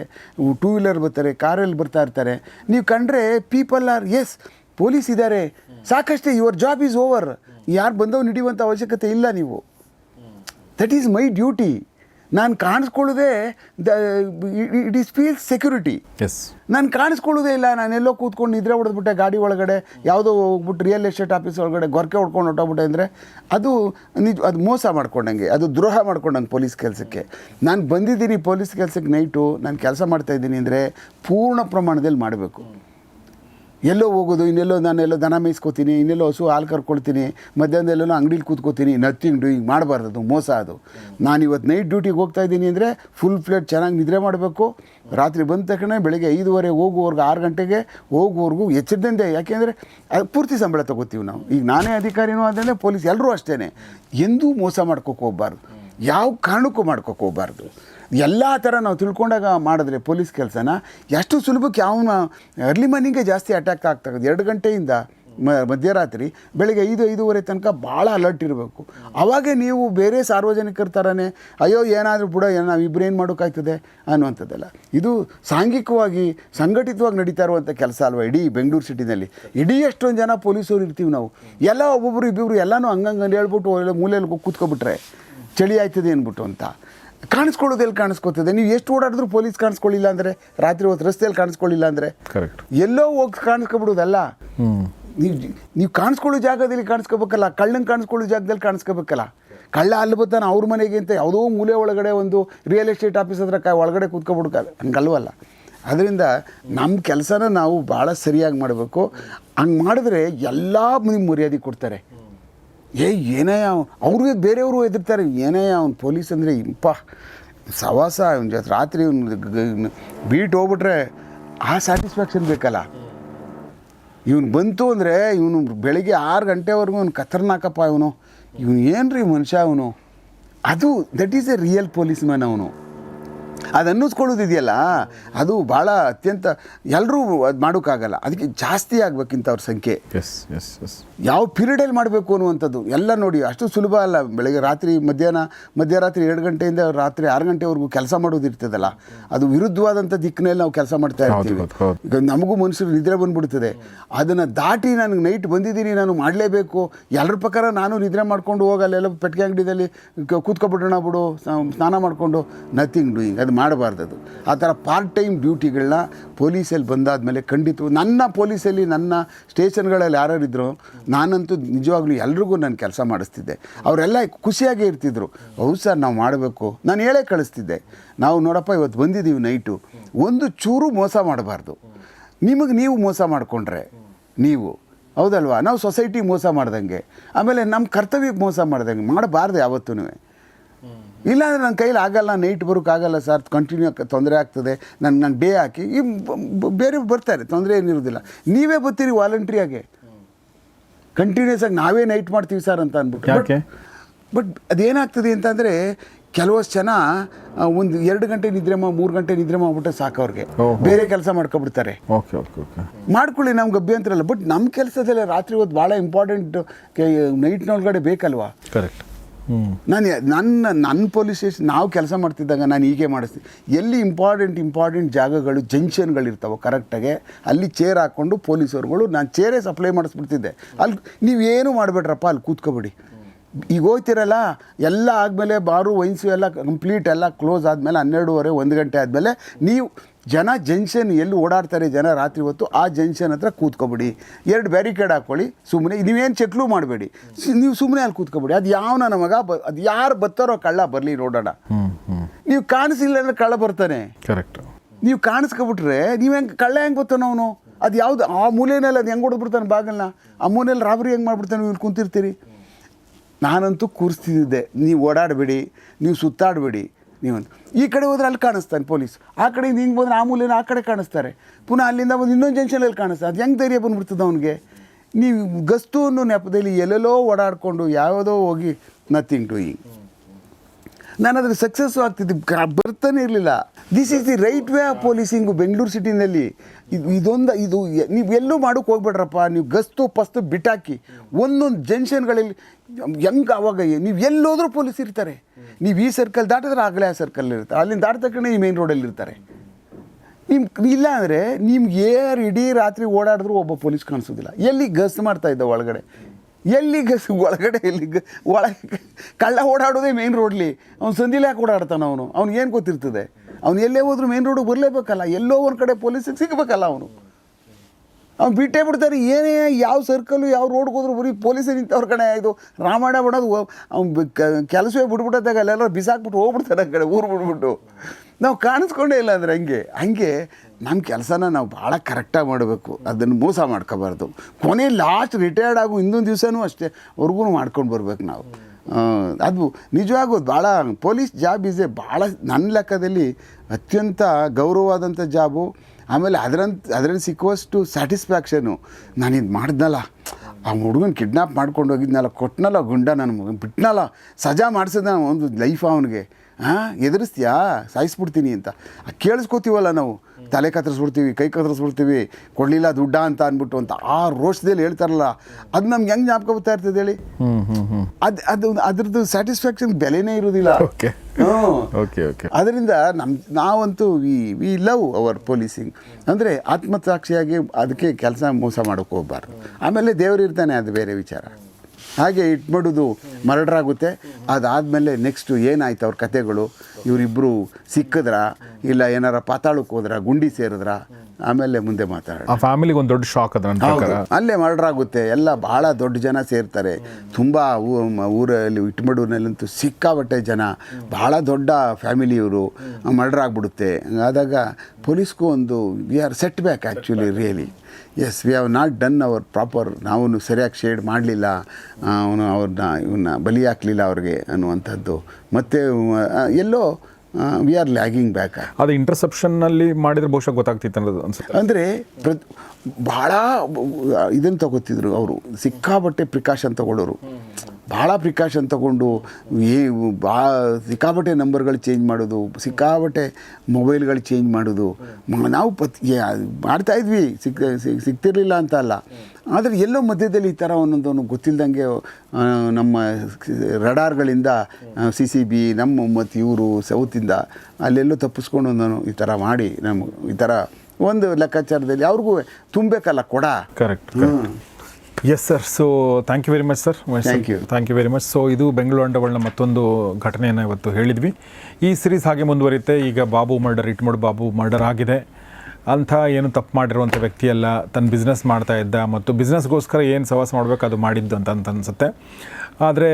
ಟೂ ವೀಲರ್ ಬರ್ತಾರೆ ಕಾರಲ್ಲಿ ಬರ್ತಾ ಇರ್ತಾರೆ. ನೀವು ಕಂಡ್ರೆ ಪೀಪಲ್ ಆರ್ ಎಸ್ ಪೊಲೀಸ್ ಇದ್ದಾರೆ ಸಾಕಷ್ಟೇ ಯುವರ್ ಜಾಬ್ ಈಸ್ ಓವರ್ ಯಾರು ಬಂದವ್ ಹಿಡಿಯುವಂಥ ಅವಶ್ಯಕತೆ ಇಲ್ಲ ನೀವು. ದಟ್ ಈಸ್ ಮೈ ಡ್ಯೂಟಿ ನಾನು ಕಾಣಿಸ್ಕೊಳ್ಳೋದೇ the it is feel security yes ನಾನು ಕಾಣಿಸ್ಕೊಳ್ಳೋದೇ ಇಲ್ಲ ನಾನು ಎಲ್ಲೋ ಕೂತ್ಕೊಂಡು ನಿದ್ರೆ ಹೊಡೆದ್ಬಿಟ್ಟೆ ಗಾಡಿ ಒಳಗಡೆ ಯಾವುದೋ ಹೋಗ್ಬಿಟ್ಟು ರಿಯಲ್ ಎಸ್ಟೇಟ್ ಆಫೀಸ್ ಒಳಗಡೆ ಗೊರಕೆ ಹೊಡ್ಕೊಂಡು ಹೊಟ್ಟೋಗ್ಬಿಟ್ಟೆ ಅಂದರೆ ಅದು ನಿಜ ಅದು ಮೋಸ ಮಾಡ್ಕೊಂಡಂಗೆ ಅದು ದ್ರೋಹ ಮಾಡ್ಕೊಂಡಂಗೆ ಪೊಲೀಸ್ ಕೆಲಸಕ್ಕೆ. ನಾನು ಬಂದಿದ್ದೀನಿ ಪೊಲೀಸ್ ಕೆಲಸಕ್ಕೆ ನೈಟು ನಾನು ಕೆಲಸ ಮಾಡ್ತಾಯಿದ್ದೀನಿ ಅಂದರೆ ಪೂರ್ಣ ಪ್ರಮಾಣದಲ್ಲಿ ಮಾಡಬೇಕು. ಎಲ್ಲೋ ಹೋಗೋದು, ಇನ್ನೆಲ್ಲೋ ನಾನು ಎಲ್ಲೋ ದನ ಮೇಯಿಸ್ಕೋತೀನಿ, ಇನ್ನೆಲ್ಲೋ ಹಸು ಹಾಲು ಕರ್ಕೊಳ್ತೀನಿ ಮಧ್ಯಾಹ್ನದಲ್ಲೆಲ್ಲೋ ಅಂಗಡೀಲಿ ಕೂತ್ಕೋತೀನಿ ನಥಿಂಗ್ ಡೂಯಿಂಗ್ ಮಾಡಬಾರ್ದು ಅದು, ಮೋಸ ಅದು. ನಾನು ಇವತ್ತು ನೈಟ್ ಡ್ಯೂಟಿಗೆ ಹೋಗ್ತಾ ಇದ್ದೀನಿ ಅಂದರೆ ಫುಲ್ ಫ್ಲೇಟ್ ಚೆನ್ನಾಗಿ ನಿದ್ರೆ ಮಾಡಬೇಕು. ರಾತ್ರಿ ಬಂದ ತಕ್ಷಣ ಬೆಳಗ್ಗೆ ಐದುವರೆ ಹೋಗುವವರೆಗೂ ಆರು ಗಂಟೆಗೆ ಹೋಗುವವರೆಗೂ ಎಚ್ಚರದಿಂದ, ಯಾಕೆಂದರೆ ಪೂರ್ತಿ ಸಂಬಳ ತಗೋತೀವಿ ನಾವು. ಈಗ ನಾನೇ ಅಧಿಕಾರಿನೂ ಆದ್ರೆ ಪೊಲೀಸ್ ಎಲ್ಲರೂ ಅಷ್ಟೇ ಎಂದೂ ಮೋಸ ಮಾಡ್ಕೋಕೆ ಹೋಗ್ಬಾರ್ದು. ಯಾವ ಕಾರಣಕ್ಕೂ ಮಾಡ್ಕೋಕೆ ಹೋಗ್ಬಾರ್ದು. ಎಲ್ಲ ಥರ ನಾವು ತಿಳ್ಕೊಂಡಾಗ ಮಾಡಿದ್ರೆ ಪೊಲೀಸ್ ಕೆಲಸನ, ಎಷ್ಟು ಸುಲಭಕ್ಕೆ ಯಾವನ ಅರ್ಲಿ ಮಾರ್ನಿಂಗೇ ಜಾಸ್ತಿ ಅಟ್ಯಾಕ್ ಆಗ್ತದೆ ಎರಡು ಗಂಟೆಯಿಂದ ಮಧ್ಯರಾತ್ರಿ, ಬೆಳಗ್ಗೆ ಐದು, ಐದೂವರೆ ತನಕ ಭಾಳ ಅಲರ್ಟ್ ಇರಬೇಕು. ಅವಾಗೇ ನೀವು ಬೇರೆ ಸಾರ್ವಜನಿಕರ ಥರನೇ ಅಯ್ಯೋ, ಏನಾದರೂ ಬಿಡೋ ಏನೋ ನಾವು ಇಬ್ಬರು ಏನು ಮಾಡೋಕ್ಕಾಗ್ತದೆ ಅನ್ನುವಂಥದ್ದಲ್ಲ. ಇದು ಸಾಂಘಿಕವಾಗಿ, ಸಂಘಟಿತವಾಗಿ ನಡೀತಾ ಇರುವಂಥ ಕೆಲಸ ಅಲ್ವಾ ಇಡೀ ಬೆಂಗಳೂರು ಸಿಟಿನಲ್ಲಿ. ಇಡೀ ಎಷ್ಟೊಂದು ಜನ ಪೊಲೀಸರು ಇರ್ತೀವಿ ನಾವು. ಎಲ್ಲ ಒಬ್ಬೊಬ್ಬರು ಇಬ್ಬಿಬ್ರು ಎಲ್ಲನೂ ಹಂಗಂಗೆ ಹೇಳ್ಬಿಟ್ಟು ಒಳ್ಳೆ ಮೂಲೆಯಲ್ಲಿ ಕೂತ್ಕೊಬಿಟ್ರೆ, ಚಳಿ ಆಯ್ತದೆ ಅಂದ್ಬಿಟ್ಟು ಅಂತ. ಕಾಣಿಸ್ಕೊಳ್ಳೋದು ಎಲ್ಲಿ ಕಾಣಿಸ್ಕೊತದೆ? ನೀವು ಎಷ್ಟು ಓಡಾಡಿದ್ರು ಪೊಲೀಸ್ ಕಾಣಿಸ್ಕೊಳ್ಳಿಲ್ಲ ಅಂದರೆ ರಾತ್ರಿ ಹೊತ್ತು ರಸ್ತೆಯಲ್ಲಿ ಕಾಣಿಸ್ಕೊಳ್ಳಿಲ್ಲ ಅಂದರೆ ಕರೆಕ್ಟ್ ಎಲ್ಲೋ ಹೋಗಿ ಕಾಣಿಸ್ಕೊಬಿಡೋದಲ್ಲ? ನೀವು ನೀವು ಕಾಣಿಸ್ಕೊಳ್ಳೋ ಜಾಗದಲ್ಲಿ ಕಾಣಿಸ್ಕೋಬೇಕಲ್ಲ ಕಳ್ಳನ ಕಾಣಿಸ್ಕೊಳ್ಳೋ ಜಾಗದಲ್ಲಿ ಕಾಣಿಸ್ಕೋಬೇಕಲ್ಲ. ಕಳ್ಳ ಅಲ್ಲಿ ಬರ್ತಾನೆ ಅವ್ರ ಮನೆಗೆ ಅಂತ ಯಾವುದೋ ಮೂಲೆ ಒಳಗಡೆ ಒಂದು ರಿಯಲ್ ಎಸ್ಟೇಟ್ ಆಫೀಸ್ ಹತ್ರ ಕ ಒಳಗಡೆ ಕೂತ್ಕೊಬಿಡ್ಕಲ್ಲ ಹಂಗಲ್ವಲ್ಲ ಅದರಿಂದ ನಮ್ಮ ಕೆಲಸನ ನಾವು ಭಾಳ ಸರಿಯಾಗಿ ಮಾಡಬೇಕು. ಹಂಗೆ ಮಾಡಿದ್ರೆ ಎಲ್ಲ ನಿಮ್ಗೆ ಮರ್ಯಾದೆ ಕೊಡ್ತಾರೆ. ಏ, ಏನೇ ಅವ್ನು ಅವ್ರಿಗೆ ಬೇರೆಯವರು ಎದುರ್ತಾರೆ ಏನೇ ಅವ್ನು ಪೊಲೀಸ್ ಅಂದರೆ ಇಂಪ ಸವಾಸ ಅವ್ನ ಜೊತೆ ರಾತ್ರಿ ಅವ್ನು ಬೀಟ್ ಹೋಗ್ಬಿಟ್ರೆ ಆ ಸ್ಯಾಟಿಸ್ಫ್ಯಾಕ್ಷನ್ ಬೇಕಲ್ಲ. ಇವನು ಬಂತು ಅಂದರೆ ಇವನು ಬೆಳಿಗ್ಗೆ ಆರು ಗಂಟೆವರೆಗೂ ಅವ್ನು ಕತ್ತರ್ನಾಕಪ್ಪ ಇವನು. ಇವನು ಏನು ರೀ ಮನುಷ್ಯ ಅವನು ಅದು that is a real police man ಅವನು. ಅದು ಅನ್ನಿಸ್ಕೊಳ್ಳೋದಿದೆಯಲ್ಲ? ಅದು ಭಾಳ ಅತ್ಯಂತ ಎಲ್ಲರೂ ಅದು ಮಾಡೋಕ್ಕಾಗಲ್ಲ. ಅದಕ್ಕೆ ಜಾಸ್ತಿ ಆಗ್ಬೇಕಿಂತ ಅವ್ರ ಸಂಖ್ಯೆ ಯಾವ ಪೀರಿಯಡಲ್ಲಿ ಮಾಡಬೇಕು ಅನ್ನುವಂಥದ್ದು ಎಲ್ಲ ನೋಡಿ ಅಷ್ಟು ಸುಲಭ ಅಲ್ಲ. ಬೆಳಗ್ಗೆ ರಾತ್ರಿ ಮಧ್ಯಾಹ್ನ ಮಧ್ಯರಾತ್ರಿ ಎರಡು ಗಂಟೆಯಿಂದ ರಾತ್ರಿ ಆರು ಗಂಟೆವರೆಗೂ ಕೆಲಸ ಮಾಡೋದು ಇರ್ತದಲ್ಲ. ಅದು ವಿರುದ್ಧವಾದಂಥ ದಿಕ್ಕಿನಲ್ಲಿ ನಾವು ಕೆಲಸ ಮಾಡ್ತಾ ಇರ್ತೀವಿ. ಈಗ ನಮಗೂ ಮನುಷ್ಯರು ನಿದ್ರೆ ಬಂದ್ಬಿಡ್ತದೆ. ಅದನ್ನು ದಾಟಿ ನನಗೆ ನೈಟ್ ಬಂದಿದ್ದೀನಿ ನಾನು ಮಾಡಲೇಬೇಕು. ಎಲ್ಲರ ಪ್ರಕಾರ ನಾನು ನಿದ್ರೆ ಮಾಡ್ಕೊಂಡು ಹೋಗಲ್ಲೆಲ್ಲ ಪೆಟ್ಟಿಗೆ ಅಂಗಡಿದಲ್ಲಿ ಕೂತ್ಕೊಬಿಡೋಣ ಬಿಡು ಸ್ನಾನ ಮಾಡಿಕೊಂಡು. ನಥಿಂಗ್ ಡೂಯಿಂಗ್ ಅದು ಅದು ಆ ಥರ ಪಾರ್ಟ್ ಟೈಮ್ ಡ್ಯೂಟಿಗಳನ್ನ ಪೊಲೀಸಲ್ಲಿ ಬಂದಾದಮೇಲೆ ಖಂಡಿತ ನನ್ನ ಪೊಲೀಸಲ್ಲಿ ನನ್ನ ಸ್ಟೇಷನ್ಗಳಲ್ಲಿ ಯಾರ್ಯಾರು ಇದ್ದರು ನಾನಂತೂ ನಿಜವಾಗ್ಲೂ ಎಲ್ರಿಗೂ ನಾನು ಕೆಲಸ ಮಾಡಿಸ್ತಿದ್ದೆ. ಅವರೆಲ್ಲ ಖುಷಿಯಾಗೇ ಇರ್ತಿದ್ರು. ಹೌದು ಸರ್, ನಾವು ಮಾಡಬೇಕು. ನಾನು ಹೇಳೇ ಕಳಿಸ್ತಿದ್ದೆ. ನಾವು ನೋಡಪ್ಪ, ಇವತ್ತು ಬಂದಿದ್ದೀವಿ ನೈಟು ಒಂದು ಚೂರು ಮೋಸ ಮಾಡಬಾರ್ದು. ನಿಮಗೆ ನೀವು ಮೋಸ ಮಾಡಿಕೊಂಡ್ರೆ, ನೀವು. ಹೌದಲ್ವಾ? ನಾವು ಸೊಸೈಟಿ ಮೋಸ ಮಾಡ್ದಂಗೆ. ಆಮೇಲೆ ನಮ್ಮ ಕರ್ತವ್ಯಕ್ಕೆ ಮೋಸ ಮಾಡ್ದಂಗೆ. ಮಾಡಬಾರ್ದು ಯಾವತ್ತೂ ಇಲ್ಲಾಂದ್ರೆ ನನ್ನ ಕೈಲಿ ಆಗಲ್ಲ ನೈಟ್ ಬರೋಕ್ಕಾಗಲ್ಲ ಸರ್ ಕಂಟಿನ್ಯೂ ತೊಂದರೆ ಆಗ್ತದೆ. ನನ್ನ ನನ್ನ ಡೇ ಹಾಕಿ. ಈ ಬೇರೆ ಬರ್ತಾರೆ ತೊಂದರೆ ಏನಿರೋದಿಲ್ಲ ನೀವೇ ಬರ್ತೀರಿ ವಾಲಂಟ್ರಿಯಾಗೆ ಕಂಟಿನ್ಯೂಸ್ ಆಗಿ ನಾವೇ ನೈಟ್ ಮಾಡ್ತೀವಿ ಸರ್ ಅಂತ ಅಂದ್ಬಿಟ್ಟು? ಬಟ್ ಅದೇನಾಗ್ತದೆ ಅಂತಂದರೆ ಕೆಲವಷ್ಟು ಜನ ಒಂದು ಎರಡು ಗಂಟೆ ನಿದ್ರೆ ಮಾ ಮೂರು ಗಂಟೆ ನಿದ್ರೆ ಮಾಡ್ಬಿಟ್ಟು ಸಾಕು ಅವ್ರಿಗೆ. ಬೇರೆ ಕೆಲಸ ಮಾಡ್ಕೊಬಿಡ್ತಾರೆ. Okay okay okay. ಮಾಡ್ಕೊಳ್ಳಿ ನಮ್ಗೆ ಅಭ್ಯಂತರ ಅಂತಾರಲ್ಲ ಬಟ್ ನಮ್ಮ ಕೆಲಸದಲ್ಲೇ ರಾತ್ರಿ ಹೊತ್ತು ಭಾಳ ಇಂಪಾರ್ಟೆಂಟ್ ನೈಟ್ನೊಳಗಡೆ ಬೇಕಲ್ವಾ? ಕರೆಕ್ಟ್ ನಾನು ನನ್ನ ನನ್ನ ಪೊಲೀಸ್ ಸ್ಟೇಷನ್ ನಾವು ಕೆಲಸ ಮಾಡ್ತಿದ್ದಾಗ ನಾನು ಹೀಗೆ ಮಾಡಿಸ್ತೀನಿ. ಎಲ್ಲಿ ಇಂಪಾರ್ಟೆಂಟ್ ಇಂಪಾರ್ಟೆಂಟ್ ಜಾಗಗಳು ಜಂಕ್ಷನ್ಗಳಿರ್ತಾವೆ ಕರೆಕ್ಟಾಗೆ ಅಲ್ಲಿ ಚೇರ್ ಹಾಕ್ಕೊಂಡು ಪೊಲೀಸರುಗಳು ನಾನು ಚೇರೇ ಸಪ್ಲೈ ಮಾಡಿಸ್ಬಿಡ್ತಿದ್ದೆ. ಅಲ್ಲಿ ನೀವೇನು ಮಾಡಬೇಡ್ರಪ್ಪ, ಅಲ್ಲಿ ಕೂತ್ಕೊಬೇಡಿ. ಈಗ ಹೋಗ್ತಿರಲ್ಲ ಎಲ್ಲ ಆದಮೇಲೆ ಬಾರು ವೈನ್ಸು ಎಲ್ಲ ಕಂಪ್ಲೀಟ್ ಎಲ್ಲ ಕ್ಲೋಸ್ ಆದಮೇಲೆ ಹನ್ನೆರಡೂವರೆ, ಒಂದು ಗಂಟೆ ಆದಮೇಲೆ ನೀವು ಜನ ಜಂಕ್ಷನ್ ಎಲ್ಲಿ ಓಡಾಡ್ತಾರೆ ಜನ ರಾತ್ರಿ ಹೊತ್ತು ಆ ಜಂಕ್ಷನ್ ಹತ್ರ ಕೂತ್ಕೊಬಿಡಿ. ಎರಡು ಬ್ಯಾರಿಕೇಡ್ ಹಾಕ್ಕೊಳ್ಳಿ ಸುಮ್ಮನೆ ನೀವೇನು ಚೆಕ್ಲು ಮಾಡಬೇಡಿ. ನೀವು ಸುಮ್ಮನೆ ಅಲ್ಲಿ ಕೂತ್ಕೊಬಿಡಿ. ಅದು ಯಾವನ ನಮಗೆ ಬ ಅದು ಯಾರು ಬರ್ತಾರೋ ಕಳ್ಳ ಬರಲಿ ನೋಡೋಣ ನೀವು ಕಾಣಿಸಿಲ್ಲ ಅಂದ್ರೆ ಕಳ್ಳ ಬರ್ತಾನೆ. ಕರೆಕ್ಟ್ ನೀವು ಕಾಣಿಸ್ಕೊಬಿಟ್ರೆ ನೀವು ಹೆಂಗೆ ಕಳ್ಳ ಹೆಂಗೆ ಗೊತ್ತಾನ ಅವನು? ಅದು ಯಾವುದು ಆ ಮೂಲೆಯಲ್ಲಿ ಅದು ಹೆಂಗೆ ಹೊಡೆದ್ಬಿಡ್ತಾನೆ ಬಾಗಲ್ನ? ಆ ಮೂಲೆಯಲ್ಲಿ ರಾಬರಿ ಹೆಂಗೆ ಮಾಡ್ಬಿಡ್ತಾನೆ ನೀವು ಕುಂತಿರ್ತೀರಿ? ನಾನಂತೂ ಕೂರಿಸ್ತಿದ್ದೆ. ನೀವು ಓಡಾಡಬೇಡಿ ನೀವು ಸುತ್ತಾಡಬೇಡಿ. ನೀವು ಈ ಕಡೆ ಹೋದ್ರೆ ಅಲ್ಲಿ ಕಾಣಿಸ್ತಾನೆ ಪೊಲೀಸ್. ಆ ಕಡೆಯಿಂದ ಹಿಂಗೆ ಬಂದ್ರೆ ಆ ಮೂಲೆನ ಆ ಕಡೆ ಕಾಣಿಸ್ತಾರೆ. ಪುನಃ ಅಲ್ಲಿಂದ ಬಂದು ಇನ್ನೊಂದು ಜಂಕ್ಷನಲ್ಲಿ ಕಾಣಿಸ್ತಾರೆ ಅದು ಹೆಂಗೆ ಧೈರ್ಯ ಬಂದ್ಬಿಡ್ತದೆ ಅವನಿಗೆ? ನೀವು ಗಸ್ತು ಅನ್ನೋ ನೆಪದಲ್ಲಿ ಎಲ್ಲೆಲ್ಲೋ ಓಡಾಡಿಕೊಂಡು ಯಾವುದೋ ಹೋಗಿ ನಥಿಂಗ್ ಡೂಯಿಂಗ್ ನಾನು ಅದ್ರ ಸಕ್ಸಸ್ ಆಗ್ತಿದ್ದೆ. ಬರ್ತಾನೆ ಇರಲಿಲ್ಲ. This is the right way of ಪೊಲೀಸಿಂಗು Bengaluru ಸಿಟಿನಲ್ಲಿ ಇದು, ಇದೊಂದು, ಇದು ನೀವು ಎಲ್ಲೂ ಮಾಡೋಕೆ ಹೋಗ್ಬೇಡ್ರಪ್ಪ. ನೀವು ಗಸ್ತು, ಪಸ್ತು ಬಿಟ್ಟಾಕಿ. ಒಂದೊಂದು ಜಂಕ್ಷನ್ಗಳಲ್ಲಿ ಹೆಂಗೆ ಅವಾಗ ನೀವು ಎಲ್ಲೋದ್ರೂ ಪೊಲೀಸ್ ಇರ್ತಾರೆ. ನೀವು ಈ ಸರ್ಕಲ್ ದಾಟಿದ್ರೆ ಆಗಲೇ ಆ ಸರ್ಕಲ್ ಇರುತ್ತೆ. ಅಲ್ಲಿಂದ ದಾಟಿದ ತಕ್ಷಣ ಈ ಮೇನ್ ರೋಡಲ್ಲಿ ಇರ್ತಾರೆ. ನಿಮ್ಮ ಇಲ್ಲ ಅಂದರೆ ನಿಮ್ಗೆ ಏರ್ ಇಡೀ ರಾತ್ರಿ ಓಡಾಡಿದ್ರು ಒಬ್ಬ ಪೊಲೀಸ್ ಕಾಣಿಸೋದಿಲ್ಲ. ಎಲ್ಲಿ ಗಸ್ ಮಾಡ್ತಾ ಇದ್ದ ಒಳಗಡೆ? ಎಲ್ಲಿ ಗಸ್ ಒಳಗಡೆ, ಎಲ್ಲಿಗೆ ಒಳಗೆ ಕಳ್ಳ ಓಡಾಡೋದೇ ಮೇನ್ ರೋಡ್ಲಿ ಅವ್ನು ಸಂದಿಲಿ ಯಾಕೆ ಓಡಾಡ್ತಾನೆ ಅವನು? ಅವ್ನು ಏನು ಗೊತ್ತಿರ್ತದೆ? ಅವ್ನು ಎಲ್ಲೇ ಹೋದ್ರು ಮೇನ್ ರೋಡಿಗೆ ಬರಲೇಬೇಕಲ್ಲ. ಎಲ್ಲೋ ಒಂದು ಕಡೆ ಪೊಲೀಸಿಗೆ ಸಿಗಬೇಕಲ್ಲ ಅವನು. ಅವ್ನು ಬಿಟ್ಟೇ ಬಿಡ್ತಾರೆ. ಏನೇ ಯಾವ ಸರ್ಕಲ್ಲು ಯಾವ ರೋಡ್ಗೆ ಹೋದ್ರು ಬರೀ ಪೊಲೀಸರು ನಿಂತವ್ರ ಕಡೆ ಇದು ರಾಮಾಯಣ ಬಿಡೋದು ಅವ್ನು ಕೆಲಸವೇ ಬಿಟ್ಬಿಟ್ಟದಾಗ ಅಲ್ಲೆಲ್ಲ ಬಿಸಾಕ್ಬಿಟ್ಟು ಹೋಗ್ಬಿಡ್ತಾರೆ ಆ ಕಡೆ, ಊರು ಬಿಟ್ಬಿಟ್ಟು. ನಾವು ಕಾಣಿಸ್ಕೊಂಡೇ ಇಲ್ಲ ಅಂದರೆ ಹಂಗೆ. ಹಂಗೆ ನಮ್ಮ ಕೆಲಸನ ನಾವು ಭಾಳ ಕರೆಕ್ಟಾಗಿ ಮಾಡಬೇಕು. ಅದನ್ನು ಮೋಸ ಮಾಡ್ಕೋಬಾರ್ದು. ಕೊನೆ ಲಾಸ್ಟ್ ರಿಟೈರ್ಡ್ ಆಗು ಇನ್ನೊಂದು ದಿವಸನೂ ಅಷ್ಟೇ. ಅವ್ರಿಗೂ ಮಾಡ್ಕೊಂಡು ಬರ್ಬೇಕು ನಾವು. ಅದು ನಿಜವಾಗೂ ಭಾಳ ಪೊಲೀಸ್ ಜಾಬ್ ಎ ಭಾಳ ನನ್ನ ಲೆಕ್ಕದಲ್ಲಿ ಅತ್ಯಂತ ಗೌರವವಾದಂಥ ಜಾಬು ಆಮೇಲೆ ಅದರಂತ, ಅದರಲ್ಲಿ ಸಿಕ್ಕುವಷ್ಟು ಸ್ಯಾಟಿಸ್ಫ್ಯಾಕ್ಷನು ನಾನು ಇದು ಮಾಡಿದ್ನಲ್ಲ, ಆ ಹುಡುಗನ ಕಿಡ್ನಾಪ್ ಮಾಡ್ಕೊಂಡು ಹೋಗಿದ್ನಲ್ಲ ಕೊಟ್ಟನಲ್ಲ ಗುಂಡ ನನ್ನ ಮಗನ, ಬಿಟ್ನಲ್ಲ, ಸಜಾ ಮಾಡಿಸಿದ ಒಂದು ಲೈಫ್ ಅವನಿಗೆ. ಹಾಂ ಎದುರಿಸ್ತೀಯಾ? ಸಾಯಿಸ್ಬಿಡ್ತೀನಿ ಅಂತ. ಕೇಳಿಸ್ಕೋತೀವಲ್ಲ ನಾವು. ತಲೆ ಕತ್ತರಿಸ್ಬಿಡ್ತೀವಿ ಕೈ ಕತ್ತರಿಸ್ಬಿಡ್ತೀವಿ ಕೊಡಲಿಲ್ಲ ದುಡ್ಡ ಅಂತ ಅಂದ್ಬಿಟ್ಟು ಅಂತ ಆ ರೋಷದಲ್ಲಿ ಹೇಳ್ತಾರಲ್ಲ ಅದು ನಮ್ಗೆ ಹೆಂಗೆ ಜ್ಞಾಪಕ ಬರ್ತಾ ಇರ್ತದೆ ಹೇಳಿ? ಅದು ಅದು ಅದ್ರದ್ದು ಸ್ಯಾಟಿಸ್ಫ್ಯಾಕ್ಷನ್ ಬೆಲೆನೇ ಇರೋದಿಲ್ಲ. ಓಕೆ. ಓಕೆ ಓಕೆ ಅದರಿಂದ ನಮ್ಮ ನಾವಂತೂ we we love our policing ಅಂದರೆ ಆತ್ಮಸಾಕ್ಷಿಯಾಗಿ ಅದಕ್ಕೆ ಕೆಲಸ ಮೋಸ ಮಾಡೋಕ್ಕೆ ಹೋಗ್ಬಾರ್ದು. ಆಮೇಲೆ ದೇವರು ಇರ್ತಾನೆ ಅದು ಬೇರೆ ವಿಚಾರ. ಹಾಗೆ ಇಟ್ಬಿಡೋದು ಮರ್ಡರ್ ಆಗುತ್ತೆ ಅದಾದಮೇಲೆ ನೆಕ್ಸ್ಟು ಏನಾಯ್ತು ಅವ್ರ ಕತೆಗಳು? ಇವರಿಬ್ಬರು ಸಿಕ್ಕಿದ್ರ? ಇಲ್ಲ ಏನಾರ ಪಾತಾಳಕ್ಕೆ ಹೋದ್ರ? ಗುಂಡಿ ಸೇರಿದ್ರ? ಆಮೇಲೆ ಮುಂದೆ ಮಾತಾಡೋಣ. ಆ ಫ್ಯಾಮಿಲಿಗೆ ಒಂದು ದೊಡ್ಡ ಶಾಕ್ ಅದ ನನ್ನ ಪ್ರಕಾರ. ಅಲ್ಲೇ ಮರ್ಡರ್ ಆಗುತ್ತೆ ಎಲ್ಲ ಬಹಳ ದೊಡ್ಡ ಜನ ಸೇರ್ತಾರೆ. ತುಂಬ ಊರಲ್ಲಿ ಇಟ್ಮಡೂರಿನಲ್ಲಂತೂ ಸಿಕ್ಕಾಬಟ್ಟೆ ಜನ. ಬಹಳ ದೊಡ್ಡ ಫ್ಯಾಮಿಲಿ ಇವರು ಮರ್ಡರ್ ಆಗಿಬಿಡುತ್ತೆ ಆದಾಗ ಪೊಲೀಸ್ಗೂ ಒಂದು we are set back actually really yes we have not done our proper ನಾವು ಸರಿಯಾಗಿ ಶೇಡ್ ಮಾಡಲಿಲ್ಲ. ಅವನು ಅವ್ರನ್ನ ಇವನ್ನ ಬಲಿ ಹಾಕಲಿಲ್ಲ ಅವ್ರಿಗೆ ಅನ್ನುವಂಥದ್ದು. ಮತ್ತು ಎಲ್ಲೋ ವಿ ಆರ್ ಲ್ಯಾಗಿಂಗ್ ಬ್ಯಾಕ್ ಅದು ಇಂಟರ್ಸೆಪ್ಷನ್ನಲ್ಲಿ ಮಾಡಿದರೆ ಬಹುಶಃ ಗೊತ್ತಾಗ್ತಿತ್ತು ಅನ್ನೋದು ಅನ್ಸುತ್ತೆ. ಅಂದರೆ ಪ್ರ ಭಾಳ ಇದನ್ನು ತಗೋತಿದ್ರು ಅವರು ಸಿಕ್ಕಾಬಟ್ಟೆ ಪ್ರಿಕಾಷನ್ ತಗೊಳ್ಳೋರು. ಭಾಳ ಪ್ರಿಕಾಷನ್ ತಗೊಂಡು ಏ ಬಾ ಸಿಕ್ಕಾಬಟ್ಟೆ ನಂಬರ್ಗಳು ಚೇಂಜ್ ಮಾಡೋದು ಸಿಕ್ಕಾಬಟ್ಟೆ ಮೊಬೈಲ್ಗಳು ಚೇಂಜ್ ಮಾಡೋದು. ನಾವು ಪತ್ ಮಾಡ್ತಾಯಿದ್ವಿ ಮಾಡ್ತಾ ಇದ್ವಿ ಸಿಕ್- ಸಿಗ್ತಿರ್ಲಿಲ್ಲ ಅಂತ ಅಲ್ಲ. ಆದರೆ ಎಲ್ಲೋ ಮಧ್ಯದಲ್ಲಿ ಈ ಥರ ಒಂದೊಂದು ಗೊತ್ತಿಲ್ಲದಂಗೆ ನಮ್ಮ ರಡಾರ್ಗಳಿಂದ ಸಿ ಸಿ ಬಿ ನಮ್ಮ ಮತ್ತು ಇವರು ಸೌತಿಂದ ಅಲ್ಲೆಲ್ಲೋ ತಪ್ಪಿಸ್ಕೊಂಡು ನಾನು ಈ ಥರ ಮಾಡಿ ನಮ್ಗೆ ಈ ಥರ ಒಂದು ಲೆಕ್ಕಾಚಾರದಲ್ಲಿ ಅವ್ರಿಗೂ ತುಂಬಬೇಕಲ್ಲ ಕೊಡ. Correct yes sir so thank you very much sir thank you thank you very much so ಇದು ಬೆಂಗಳೂರು ಅಂಡವಳ್ನ ಮತ್ತೊಂದು ಘಟನೆಯನ್ನು ಇವತ್ತು ಹೇಳಿದ್ವಿ. ಈ ಸಿರೀಸ್ ಹಾಗೆ ಮುಂದುವರಿಯುತ್ತೆ. ಈಗ ಬಾಬು ಮರ್ಡರ್ ಇಟ್ಮೋಡ್ ಬಾಬು ಮರ್ಡರ್ ಆಗಿದೆ. ಅಂಥ ಏನು ತಪ್ಪು ಮಾಡಿರುವಂಥ ವ್ಯಕ್ತಿಯೆಲ್ಲ ತನ್ನ ಬಿಸ್ನೆಸ್ ಮಾಡ್ತಾ ಇದ್ದ ಮತ್ತು ಬಿಸ್ನೆಸ್ಗೋಸ್ಕರ ಏನು ಸವಾಸ ಮಾಡಬೇಕು ಅದು ಮಾಡಿದ್ದು ಅಂತ ಅಂತ ಅನಿಸುತ್ತೆ. ಆದರೆ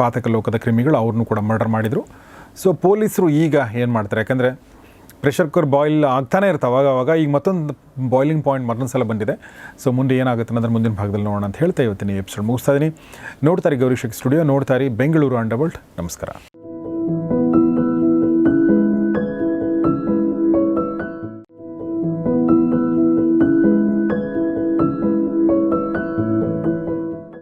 ಪಾತಕ ಲೋಕದ ಕ್ರಿಮಿಗಳು ಅವ್ರನ್ನೂ ಕೂಡ ಮರ್ಡರ್ ಮಾಡಿದರು. ಸೊ ಪೊಲೀಸರು ಈಗ ಏನು ಮಾಡ್ತಾರೆ? ಯಾಕಂದರೆ ಪ್ರೆಷರ್ ಕುಕ್ಕರ್ ಬಾಯ್ಲ್ ಆಗ್ತಾನೆ ಇರ್ತಾವೆ. ಆವಾಗ ಅವಾಗ ಈಗ ಮತ್ತೊಂದು ಬಾಯ್ಲಿಂಗ್ ಪಾಯಿಂಟ್ ಮತ್ತೊಂದು ಸಲ ಬಂದಿದೆ. ಸೊ ಮುಂದೆ ಏನಾಗುತ್ತೆ ಅನ್ನೋದ್ರ ಮುಂದಿನ ಭಾಗದಲ್ಲಿ ನೋಡೋಣ ಅಂತ ಹೇಳ್ತಾ ಇವತ್ತಿನ ಎಪಿಸೋಡ್ ಮುಗಿಸ್ತಾ ಇದ್ದೀನಿ ನೋಡ್ತಾರೆ ಗೌರಿ ಶೆಕ್ ಸ್ಟುಡಿಯೋ ನೋಡ್ತಾರೆ ಬೆಂಗಳೂರು ಅಂಡರ್ವರ್ಲ್ಡ್ ನಮಸ್ಕಾರ.